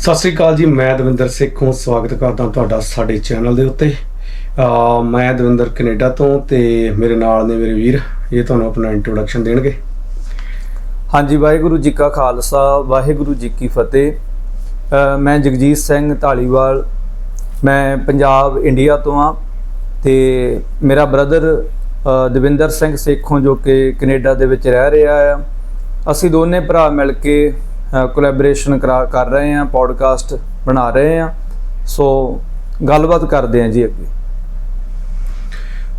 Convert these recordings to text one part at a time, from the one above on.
ਸਤਿ ਸ੍ਰੀ ਅਕਾਲ ਜੀ, ਮੈਂ ਦਵਿੰਦਰ ਸੇਖੋਂ ਸਵਾਗਤ ਕਰਦਾ ਤੁਹਾਡਾ ਸਾਡੇ ਚੈਨਲ ਦੇ ਉੱਤੇ। ਮੈਂ ਦਵਿੰਦਰ ਕੈਨੇਡਾ ਤੋਂ ਤੇ ਮੇਰੇ ਨਾਲ ਨੇ ਮੇਰੇ ਵੀਰ, ਇਹ ਤੁਹਾਨੂੰ ਆਪਣਾ ਇੰਟਰੋਡਕਸ਼ਨ ਦੇਣਗੇ। ਹਾਂਜੀ, ਵਾਹਿਗੁਰੂ ਜੀ ਕਾ ਖਾਲਸਾ, ਵਾਹਿਗੁਰੂ ਜੀ ਕੀ ਫਤਿਹ। ਮੈਂ ਜਗਜੀਤ ਸਿੰਘ ਢਾਲੀਵਾਲ ਮੈਂ ਪੰਜਾਬ, ਇੰਡੀਆ ਤੋਂ ਆ ਤੇ ਮੇਰਾ ਬ੍ਰਦਰ ਦਵਿੰਦਰ ਸਿੰਘ ਸੇਖੋਂ ਜੋ ਕਿ ਕੈਨੇਡਾ ਦੇ ਵਿੱਚ ਰਹਿ ਰਿਹਾ ਆ। ਅਸੀਂ ਦੋਨੇ ਭਰਾ ਮਿਲ ਕੇ ਕੋਲੈਬੋਰੇਸ਼ਨ ਕਰ ਰਹੇ ਹਾਂ ਪੋਡਕਾਸਟ ਬਣਾ ਰਹੇ ਹਾਂ। ਸੋ ਗੱਲਬਾਤ ਕਰਦੇ ਹਾਂ ਜੀ ਅੱਗੇ।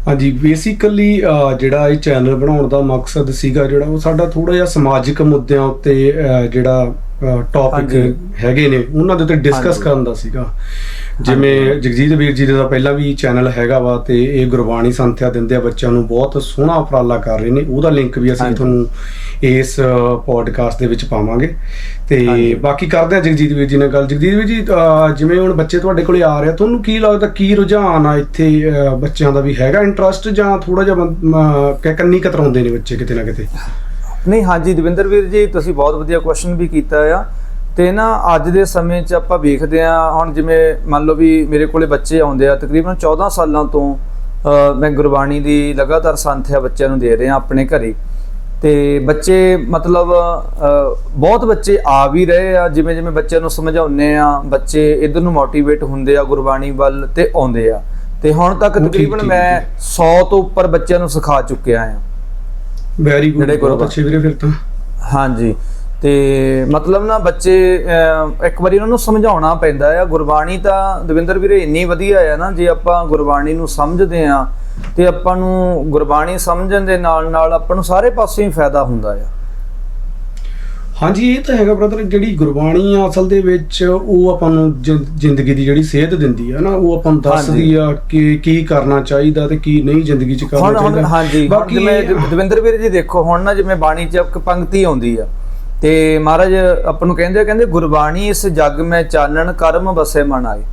ਹਾਂਜੀ ਬੇਸਿਕਲੀ ਜਿਹੜਾ ਇਹ ਚੈਨਲ ਬਣਾਉਣ ਦਾ ਮਕਸਦ ਸੀਗਾ ਜਿਹੜਾ ਉਹ ਸਾਡਾ ਥੋੜਾ ਜਿਹਾ ਸਮਾਜਿਕ ਮੁੱਦਿਆਂ ਉੱਤੇ ਜਿਹੜਾ ਟੌਪਿਕ। ਹੈਗੇ ਨੇ ਉਹਨਾਂ ਦੇ ਉੱਤੇ ਡਿਸਕਸ। ਕਰਨ ਦਾ ਸੀਗਾ ਜਿਵੇਂ ਜਗਜੀਤ ਵੀਰ ਜੀ ਦਾ ਪਹਿਲਾਂ ਵੀ ਚੈਨਲ ਹੈਗਾ ਵਾ ਤੇ ਇਹ ਗੁਰਬਾਣੀ ਸੰਥਿਆ ਦਿੰਦੇ ਆ ਬੱਚਿਆਂ ਨੂੰ ਬਹੁਤ ਸੋਹਣਾ ਉਪਰਾਲਾ ਕਰ ਰਹੇ ਨੇ ਉਹਦਾ ਲਿੰਕ ਵੀ ਅਸੀਂ। ਤੁਹਾਨੂੰ ਇਸ ਪੋਡਕਾਸਟ ਦੇ ਵਿੱਚ ਪਾਵਾਂਗੇ ਤੇ। ਬਾਕੀ ਕਰਦੇ ਆ ਜਗਜੀਤ ਵੀਰ ਜੀ ਨਾਲ ਗੱਲ ਜਗਜੀਤ ਵੀਰ ਜੀ ਜਿਵੇਂ ਹੁਣ ਬੱਚੇ ਤੁਹਾਡੇ ਕੋਲੇ ਆ ਰਹੇ ਆ ਤੁਹਾਨੂੰ ਕੀ ਲੱਗਦਾ ਕੀ ਰੁਝਾਨ ਆ ਇੱਥੇ ਬੱਚਿਆਂ ਦਾ ਵੀ ਹੈਗਾ ਇੰਟਰਸਟ ਜਾਂ ਥੋੜਾ ਜਿਹਾ ਕੰਨੀ ਕਤਰਾਉਂਦੇ ਨੇ ਬੱਚੇ ਕਿਤੇ ਨਾ ਕਿਤੇ ਨਹੀਂ ਹਾਂਜੀ ਦਵਿੰਦਰ ਵੀਰ ਜੀ ਤੁਸੀਂ ਬਹੁਤ ਵਧੀਆ ਕੁਐਸਚਨ ਵੀ ਕੀਤਾ ਆ। ਤੇ ਨਾ ਅੱਜ ਦੇ ਸਮੇਂ 'ਚ ਆਪਾਂ ਵੇਖਦੇ ਆ ਹੁਣ ਜਿਵੇਂ ਮੰਨ ਲਓ ਵੀ ਮੇਰੇ ਕੋਲੇ ਬੱਚੇ ਆਉਂਦੇ ਆ ਤਕਰੀਬਨ 14 ਸਾਲਾਂ ਤੋਂ ਮੈਂ ਗੁਰਬਾਣੀ ਦੀ ਲਗਾਤਾਰ ਸੰਥਿਆ ਬੱਚਿਆਂ ਨੂੰ ਦੇ ਰਿਹਾ ਆਪਣੇ ਘਰੇ। ਤੇ ਬੱਚੇ ਮਤਲਬ ਬਹੁਤ ਬੱਚੇ ਆ ਵੀ ਰਹੇ ਆ ਜਿਵੇਂ ਜਿਵੇਂ ਬੱਚਿਆਂ ਨੂੰ ਸਮਝਾਉਂਦੇ ਆ ਬੱਚੇ ਇਧਰ ਨੂੰ ਮੋਟੀਵੇਟ ਹੁੰਦੇ ਆ ਗੁਰਬਾਣੀ ਵੱਲ ਤੇ ਆਉਂਦੇ ਆ। ਤੇ ਹੁਣ ਤੱਕ ਤਕਰੀਬਨ ਮੈਂ 100 ਤੋਂ ਉੱਪਰ ਬੱਚਿਆਂ ਨੂੰ ਸਿਖਾ ਚੁੱਕਿਆ ਆ। ਵੈਰੀ ਗੁੱਡ ਜਿਹੜੇ ਬਹੁਤ ਅੱਛੇ ਵੀਰੇ ਫਿਰ ਤਾਂ। ਹਾਂਜੀ ਤੇ ਮਤਲਬ ਨਾ ਬੱਚੇ ਅਹ, ਇੱਕ ਵਾਰੀ ਉਹਨਾਂ ਨੂੰ ਸਮਝਾਉਣਾ ਪੈਂਦਾ ਆ। ਗੁਰਬਾਣੀ ਤਾਂ ਦਵਿੰਦਰ ਵੀਰੇ ਇੰਨੀ ਵਧੀਆ ਆ ਨਾ ਜੇ ਆਪਾਂ ਗੁਰਬਾਣੀ ਨੂੰ ਸਮਝਦੇ ਆ ਤੇ ਆਪਾਂ ਨੂੰ ਗੁਰਬਾਣੀ ਸਮਝਣ ਦੇ ਨਾਲ ਨਾਲ ਆਪਾਂ ਨੂੰ ਸਾਰੇ ਪਾਸੇ ਹੀ ਫਾਇਦਾ ਹੁੰਦਾ ਆ। ਹਾਂਜੀ ਇਹ ਤਾਂ ਹੈਗਾ ਬ੍ਰਦਰ ਜਿਹੜੀ ਗੁਰਬਾਣੀ ਆ ਅਸਲ ਦੇ ਵਿੱਚ ਉਹ ਆਪਾਂ ਨੂੰ ਜ਼ਿੰਦਗੀ ਦੀ ਜਿਹੜੀ ਸੇਧ ਦਿੰਦੀ ਆ ਨਾ ਉਹ ਆਪਾਂ ਨੂੰ ਦੱਸਦੀ ਆ ਕਿ ਕੀ ਕਰਨਾ ਚਾਹੀਦਾ ਤੇ ਕੀ ਨਹੀਂ ਜ਼ਿੰਦਗੀ 'ਚ ਕਰਨਾ ਚਾਹੀਦਾ। ਹਾਂਜੀ ਬਾਕੀ ਦ- ਦਵਿੰਦਰ ਵੀਰ ਜੀ ਦੇਖੋ ਹੁਣ ਨਾ ਜਿਵੇਂ ਬਾਣੀ ਚ ਇੱਕ ਪੰਕਤੀ ਆਉਂਦੀ ਆ ਤੇ ਮਹਾਰਾਜ ਆਪਾਂ ਨੂੰ ਕਹਿੰਦੇ ਕਹਿੰਦੇ ਗੁਰਬਾਣੀ ਇਸ ਜੱਗ ਮੈਂ ਚਾਨਣ ਕਰਮ ਬਸੇ ਮਨ ਆਏ।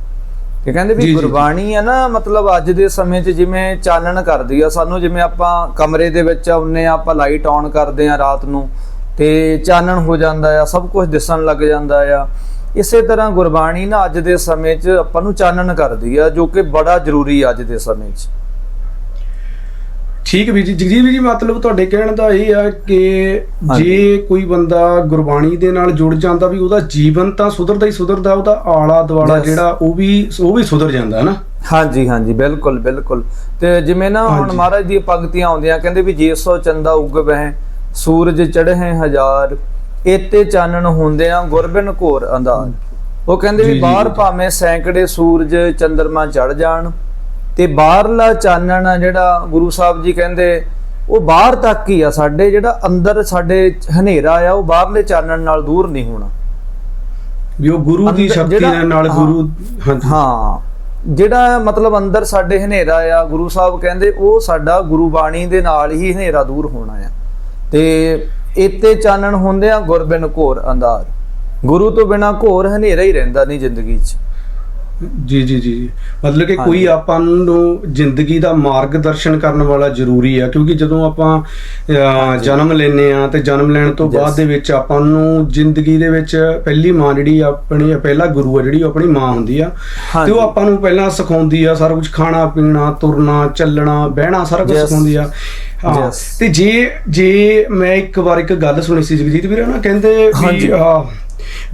ਤੇ ਕਹਿੰਦੇ ਵੀ। ਗੁਰਬਾਣੀ ਆ ਨਾ ਮਤਲਬ ਅੱਜ ਦੇ ਸਮੇਂ 'ਚ ਜਿਵੇਂ ਚਾਨਣ ਕਰਦੀ ਆ ਸਾਨੂੰ ਜਿਵੇਂ ਆਪਾਂ ਕਮਰੇ ਦੇ ਵਿੱਚ ਆਉਨੇ ਆ ਆਪਾਂ ਲਾਈਟ ਆਨ ਕਰਦੇ ਆ ਰਾਤ ਨੂੰ ਤੇ ਚਾਨਣ ਹੋ ਜਾਂਦਾ ਆ ਸਭ ਕੁਝ ਦਿਸਣ ਲੱਗ ਜਾਂਦਾ ਆ ਇਸੇ ਤਰ੍ਹਾਂ ਗੁਰਬਾਣੀ ਨਾ ਅੱਜ ਦੇ ਸਮੇਂ 'ਚ ਆਪਾਂ ਨੂੰ ਚਾਨਣ ਕਰਦੀ ਆ ਜੋ ਕਿ ਬੜਾ ਜ਼ਰੂਰੀ ਅੱਜ ਦੇ ਸਮੇਂ 'ਚ ਠੀਕ ਵੀ ਜੀ ਜਗਜੀਤ ਜੀ ਮਤਲਬ ਤੁਹਾਡੇ ਕਹਿਣ ਦਾ ਇਹ ਆ ਕਿ। ਜੇ ਕੋਈ ਬੰਦਾ ਗੁਰਬਾਣੀ ਦੇ ਨਾਲ ਜੁੜ ਜਾਂਦਾ ਵੀ ਉਹਦਾ ਜੀਵਨ ਤਾਂ ਸੁਧਰਦਾ ਹੀ ਸੁਧਰਦਾ ਉਹਦਾ ਆਲਾ ਦੁਆਲਾ. ਜਿਹੜਾ ਉਹ ਵੀ ਉਹ ਵੀ ਸੁਧਰ ਜਾਂਦਾ ਹੈ ਨਾ ਹਾਂਜੀ ਹਾਂਜੀ ਬਿਲਕੁਲ ਬਿਲਕੁਲ ਤੇ ਜਿਵੇਂ ਨਾ ਹੁਣ। ਮਹਾਰਾਜ ਦੀਆਂ ਪੰਕਤੀਆਂ ਆਉਂਦੀਆਂ ਕਹਿੰਦੇ ਵੀ ਜੇ ਸੋ ਚੰਦਾ ਉੱਗ ਬਹਿ ਸੂਰਜ ਚੜ੍ਹੇ ਹਜ਼ਾਰ ਏਤੇ ਚਾਨਣ ਹੁੰਦੇ ਆ ਗੁਰਬਿਨ ਘੋਰ ਅੰਧਾਰ। ਉਹ ਕਹਿੰਦੇ ਵੀ ਬਾਹਰ। ਭਾਵੇਂ ਸੈਂਕੜੇ ਸੂਰਜ ਚੰਦਰਮਾ ਚੜ ਜਾਣ ਤੇ ਬਾਹਰਲਾ ਚਾਨਣ ਆ ਜਿਹੜਾ ਗੁਰੂ ਸਾਹਿਬ ਜੀ ਕਹਿੰਦੇ ਉਹ ਬਾਹਰ ਤੱਕ ਹੀ ਆ ਸਾਡੇ ਜਿਹੜਾ ਅੰਦਰ ਸਾਡੇ ਹਨੇਰਾ ਆ ਉਹ ਬਾਹਰਲੇ ਚਾਨਣ ਨਾਲ ਦੂਰ ਨਹੀਂ ਹੋਣਾ। ਵੀ ਉਹ ਗੁਰੂ ਦੀ ਸ਼ਕਤੀ ਨਾਲ। ਗੁਰੂ ਹਾਂ। ਜਿਹੜਾ ਮਤਲਬ ਅੰਦਰ ਸਾਡੇ ਹਨੇਰਾ ਆ ਗੁਰੂ ਸਾਹਿਬ ਕਹਿੰਦੇ ਉਹ ਸਾਡਾ ਗੁਰੂ ਬਾਣੀ ਦੇ ਨਾਲ ਹੀ ਹਨੇਰਾ ਦੂਰ ਹੋਣਾ ਆ। ਤੇ ਇਤੇ ਚਾਨਣ ਹੁੰਦੇ ਆ ਗੁਰਬਿਨ ਘੋਰ ਅੰਧਾਰ ਗੁਰੂ ਤੋਂ ਬਿਨਾ ਘੋਰ ਹਨੇਰਾ ਹੀ ਰਹਿੰਦਾ ਨਹੀਂ ਜ਼ਿੰਦਗੀ 'ਚ ਜੀ ਜੀ ਜੀ। ਮਤਲਬ ਕਿ ਕੋਈ। ਆਪਾਂ ਨੂੰ ਜ਼ਿੰਦਗੀ ਦਾ ਮਾਰਗਦਰਸ਼ਨ ਕਰਨ ਵਾਲਾ ਜ਼ਰੂਰੀ ਆ ਕਿਉਂਕਿ ਜਦੋਂ ਆਪਾਂ ਜਨਮ ਲੈਨੇ ਆ ਤੇ ਜਨਮ ਲੈਣ ਤੋਂ ਬਾਅਦ. ਦੇ ਵਿੱਚ ਆਪਾਂ ਨੂੰ ਜ਼ਿੰਦਗੀ ਦੇ ਵਿੱਚ ਪਹਿਲੀ ਮਾਂ ਜਿਹੜੀ ਆਪਣੀ ਪਹਿਲਾ ਗੁਰੂ ਆ ਜਿਹੜੀ ਆਪਣੀ ਮਾਂ ਹੁੰਦੀ ਆ ਤੇ। ਉਹ ਆਪਾਂ ਨੂੰ ਪਹਿਲਾਂ ਸਿਖਾਉਂਦੀ ਆ ਸਾਰਾ ਕੁਝ ਖਾਣਾ ਪੀਣਾ ਤੁਰਨਾ ਚੱਲਣਾ ਬਹਿਣਾ ਸਾਰਾ ਕੁਝ. ਸਿਖਾਉਂਦੀ ਆ ਹਾਂ. ਤੇ ਜੇ ਜੇ ਮੈਂ ਇੱਕ ਵਾਰ ਇੱਕ ਗੱਲ ਸੁਣੀ ਸੀ ਜਗਜੀਤ ਵੀਰੇ ਨਾ ਕਹਿੰਦੇ ਵੀ ਹਾਂਜੀ। ਆਹ,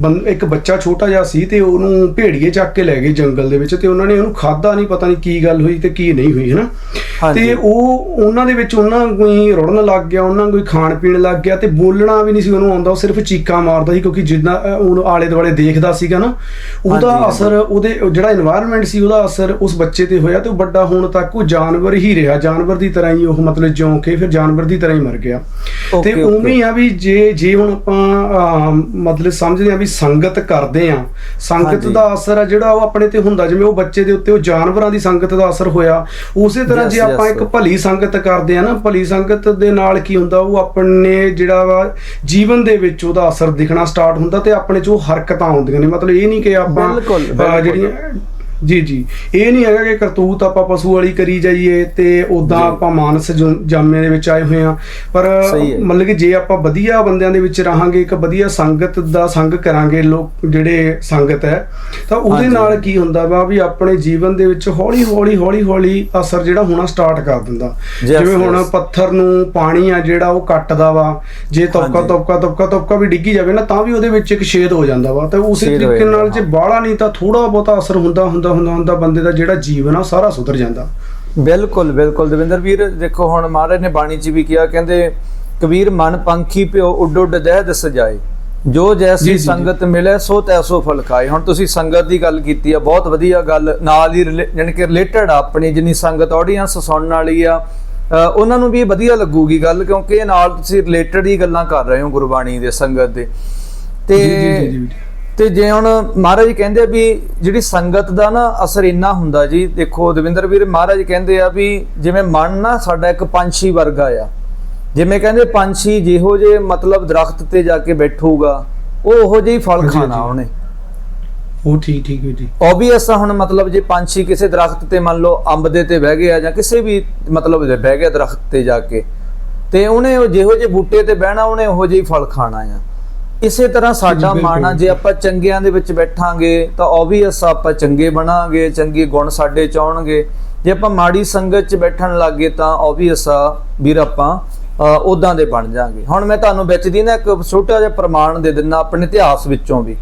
ਬੰਦ- ਇੱਕ ਬੱਚਾ ਛੋਟਾ ਜਿਹਾ ਸੀ ਤੇ ਉਹਨੂੰ ਭੇੜੀਏ ਚੱਕ ਕੇ ਲੈ ਗਏ ਜੰਗਲ ਦੇ ਵਿੱਚ ਤੇ ਉਹਨਾਂ ਨੇ ਉਹਨੂੰ ਖਾਦਾ ਨਹੀਂ ਪਤਾ ਨਹੀਂ ਕੀ ਗੱਲ ਹੋਈ ਤੇ ਕੀ ਨਹੀਂ ਹੋਈ ਹਨਾ? ਤੇ ਉਹ ਉਹਨਾਂ ਦੇ ਵਿੱਚ ਉਹਨਾਂ ਕੋਈ ਰੁੜਨ ਲੱਗ ਗਿਆ ਉਹਨਾਂ ਕੋਈ ਖਾਣ ਪੀਣ ਲੱਗ ਗਿਆ ਤੇ ਬੋਲਣਾ ਵੀ ਨਹੀਂ ਸੀ ਉਹਨੂੰ ਆਉਂਦਾ ਉਹ ਸਿਰਫ ਚੀਕਾਂ ਮਾਰਦਾ ਸੀ ਕਿਉਂਕਿ ਜਿੱਦਾਂ ਉਹ ਆਲੇ ਦੁਆਲੇ ਦੇਖਦਾ ਸੀਗਾ ਨਾ ਉਹਦਾ ਅਸਰ ਉਹਦੇ ਜਿਹੜਾ এনवायरमेंट ਸੀ ਉਹਦਾ ਅਸਰ ਉਸ ਬੱਚੇ ਤੇ ਹੋਇਆ ਤੇ ਉਹ ਵੱਡਾ ਹੋਣ ਤੱਕ ਉਹ ਜਾਨਵਰ ਹੀ ਰਿਹਾ ਜਾਨਵਰ ਦੀ ਤਰ੍ਹਾਂ ਹੀ ਉਹ ਮਤਲਬ ਜਿਉਂ ਕੇ ਫਿਰ ਜਾਨਵਰ ਦੀ ਤਰ੍ਹਾਂ ਹੀ ਮਰ ਗਿਆ। ਤੇ ਉਵੇਂ ਆ ਵੀ ਜੇ ਜੇ ਹੁਣ ਆਪਾਂ ਮਤਲਬ ਸਮਝਦੇ ਆ ਵੀ ਸੰਗਤ ਕਰਦੇ ਆ ਸੰਗਤ। ਦਾ ਅਸਰ ਆ ਜਿਹੜਾ ਉਹ ਆਪਣੇ ਤੇ ਹੁੰਦਾ ਜਿਵੇਂ ਉਹ ਬੱਚੇ ਦੇ ਉੱਤੇ ਉਹ ਜਾਨਵਰਾਂ ਦੀ ਸੰਗਤ ਦਾ ਅਸਰ ਹੋਇਆ ਉਸੇ ਤਰ੍ਹਾਂ ਜੇ ਆਪਾਂ. ਇੱਕ ਭਲੀ ਸੰਗਤ ਕਰਦੇ ਆ ਨਾ ਭਲੀ ਸੰਗਤ ਦੇ ਨਾਲ ਕੀ ਹੁੰਦਾ ਉਹ ਆਪਣੇ ਜਿਹੜਾ ਵਾ ਜੀਵਨ ਦੇ ਵਿੱਚ ਉਹਦਾ ਅਸਰ ਦਿਖਣਾ ਸਟਾਰਟ ਹੁੰਦਾ ਤੇ ਆਪਣੇ ਚ ਉਹ ਹਰਕਤਾਂ ਆਉਂਦੀਆਂ ਨੇ ਮਤਲਬ ਇਹ ਨਹੀਂ ਕਿ ਆਪਾਂ। ਜਿਹੜੀਆਂ ਜੀ ਜੀ ਇਹ ਨਹੀਂ ਹੈਗਾ ਕਿ ਕਰਤੂਤ ਆਪਾਂ ਪਸ਼ੂ ਵਾਲੀ ਕਰੀ ਜਾਈਏ ਤੇ ਉਦਾਂ। ਆਪਾਂ ਮਾਨਸ ਜਾਮੇ ਦੇ ਵਿੱਚ ਆਏ ਹੋਏ ਆ ਪਰ। ਮਤਲਬ ਕਿ ਜੇ ਆਪਾਂ ਵਧੀਆ ਬੰਦਿਆਂ ਦੇ ਵਿੱਚ ਰਹਾਂਗੇ ਇੱਕ ਵਧੀਆ ਸੰਗਤ ਦਾ ਸੰਗ ਕਰਾਂਗੇ ਲੋਕ ਜਿਹੜੇ ਸੰਗਤ ਹੈ ਤਾਂ ਉਹਦੇ। ਨਾਲ ਕੀ ਹੁੰਦਾ ਵਾ ਵੀ ਆਪਣੇ ਜੀਵਨ ਦੇ ਵਿੱਚ ਹੌਲੀ ਹੌਲੀ ਹੌਲੀ ਹੌਲੀ ਅਸਰ ਜਿਹੜਾ ਹੋਣਾ ਸਟਾਰਟ ਕਰ ਦਿੰਦਾ ਜਿਵੇਂ ਹੁਣ. ਪੱਥਰ ਨੂੰ ਪਾਣੀ ਆ ਜਿਹੜਾ ਉਹ ਕੱਟਦਾ ਵਾ ਜੇ ਤੌਕਾ। ਤੌਕਾ ਤੌਕਾ ਤੌਕਾ ਵੀ ਡਿੱਗੀ ਜਾਵੇ ਨਾ ਤਾਂ ਵੀ ਉਹਦੇ ਵਿੱਚ ਇੱਕ ਛੇਦ ਹੋ ਜਾਂਦਾ ਵਾ ਤੇ ਉਸੇ ਤਰੀਕੇ ਨਾਲ ਜੇ ਬਾਹਲਾ ਨਹੀਂ ਤਾਂ ਥੋੜਾ ਬਹੁਤਾ ਅਸਰ ਹੁੰਦਾ ਹੁੰਦਾ ਹੁੰਦਾ ਹੁੰਦਾ ਬੰਦੇ ਦਾ ਜਿਹੜਾ ਜੀਵਨ ਆ ਉਹ ਸਾਰਾ ਸੁਧਰ ਜਾਂਦਾ। ਬਿਲਕੁਲ ਬਿਲਕੁਲ ਦਵਿੰਦਰ ਵੀਰ ਦੇਖੋ ਹੁਣ ਮਹਾਰਾਜ ਨੇ ਬਾਣੀ ਚ ਵੀ ਕਿਹਾ ਕਹਿੰਦੇ ਕਬੀਰ ਮਨ ਪੰਖੀ ਪਿਓ ਉੱਡ ਉੱਡ ਦਹਿ ਦਸ ਜਾਏ ਜੋ ਜੈਸੀ। ਸੰਗਤ ਮਿਲੇ ਸੋ ਤੈਸੋ ਫਲ ਖਾਏ। ਹੁਣ ਤੁਸੀਂ ਸੰਗਤ ਦੀ ਗੱਲ ਕੀਤੀ ਆ ਬਹੁਤ ਵਧੀਆ ਗੱਲ। ਨਾਲ ਹੀ ਜਾਣੀ ਕਿ ਰਿਲੇਟਡ ਆ ਆਪਣੀ ਜਿੰਨੀ ਸੰਗਤ ਆਡੀਅנס ਸੁਣਨ ਵਾਲੀ ਆ ਉਹਨਾਂ ਨੂੰ ਵੀ ਵਧੀਆ ਲੱਗੂਗੀ ਗੱਲ ਕਿਉਂਕਿ ਇਹ ਨਾਲ ਤੁਸੀਂ ਰਿਲੇਟਡ ਹੀ ਗੱਲਾਂ ਕਰ ਰਹੇ ਹੋ ਗੁਰਬਾਣੀ ਦੇ ਸੰਗਤ ਦੇ। ਤੇ ਜੀ, ਜੀ, ਜੀ, ਜੀ। ਤੇ ਜੇ ਹੁਣ ਮਹਾਰਾਜ ਕਹਿੰਦੇ ਆ ਵੀ ਜਿਹੜੀ ਸੰਗਤ ਦਾ ਨਾ ਅਸਰ ਇੰਨਾ ਹੁੰਦਾ ਜੀ ਦੇਖੋ ਦਵਿੰਦਰ ਵੀਰ ਮਹਾਰਾਜ ਕਹਿੰਦੇ ਆ ਵੀ ਜਿਵੇਂ ਮਨ ਨਾ ਸਾਡਾ ਇੱਕ ਪੰਛੀ ਵਰਗਾ ਆ। ਜਿਵੇਂ ਕਹਿੰਦੇ ਪੰਛੀ ਜਿਹੋ ਜੇ ਮਤਲਬ ਦਰਖਤ ਤੇ ਜਾ ਕੇ ਬੈਠੂਗਾ ਉਹ ਉਹੋ ਜਿਹੀ ਫਲ ਖਾਣਾ। ਉਹਨੇ। ਉਹ ਠੀਕ ਠੀਕ ਜੀ। ਓਬਵੀਅਸ ਆ ਹੁਣ ਮਤਲਬ ਜੇ ਪੰਛੀ ਕਿਸੇ ਦਰਖਤ ਤੇ ਮੰਨ ਲਓ ਅੰਬ ਦੇ ਤੇ ਬਹਿ ਗਿਆ ਜਾਂ ਕਿਸੇ ਵੀ ਮਤਲਬ ਬਹਿ ਗਿਆ ਦਰਖਤ ਤੇ ਜਾ ਕੇ ਤੇ ਉਹਨੇ ਉਹ ਜਿਹੋ ਜਿਹੇ ਬੂਟੇ ਤੇ ਬਹਿਣਾ ਉਹਨੇ ਉਹੋ ਜਿਹੀ ਫਲ ਖਾਣਾ ਆ। ਇਸੇ ਤਰ੍ਹਾਂ ਸਾਡਾ ਆ ਜੇ ਆਪਾਂ ਚੰਗਿਆਂ ਦੇ ਵਿੱਚ ਬੈਠਾਂਗੇ ਤਾਂ ਓਬਵੀਅਸ ਆਪਾਂ ਚੰਗੇ ਬਣਾਂਗੇ ਚੰਗੇ ਗੁਣ ਸਾਡੇ ਚ ਆਉਣਗੇ ਜੇ ਆਪਾਂ ਮਾੜੀ ਸੰਗਤ ਚ ਬੈਠਣ ਲੱਗੇ ਤਾਂ ਓਬਵੀਅਸ ਆ ਵੀਰ ਆਪਾਂ ਉਦਾਂ ਦੇ ਬਣ ਜਾਾਂਗੇ ਹੁਣ ਮੈਂ ਤੁਹਾਨੂੰ ਵਿੱਚ ਦੀ ਨਾ ਇੱਕ ਛੋਟਾ ਜਿਹਾ ਪ੍ਰਮਾਣ ਦੇ ਦਿੰਦਾ ਆਪਣੇ ਇਤਿਹਾਸ ਵਿੱਚੋਂ ਵੀ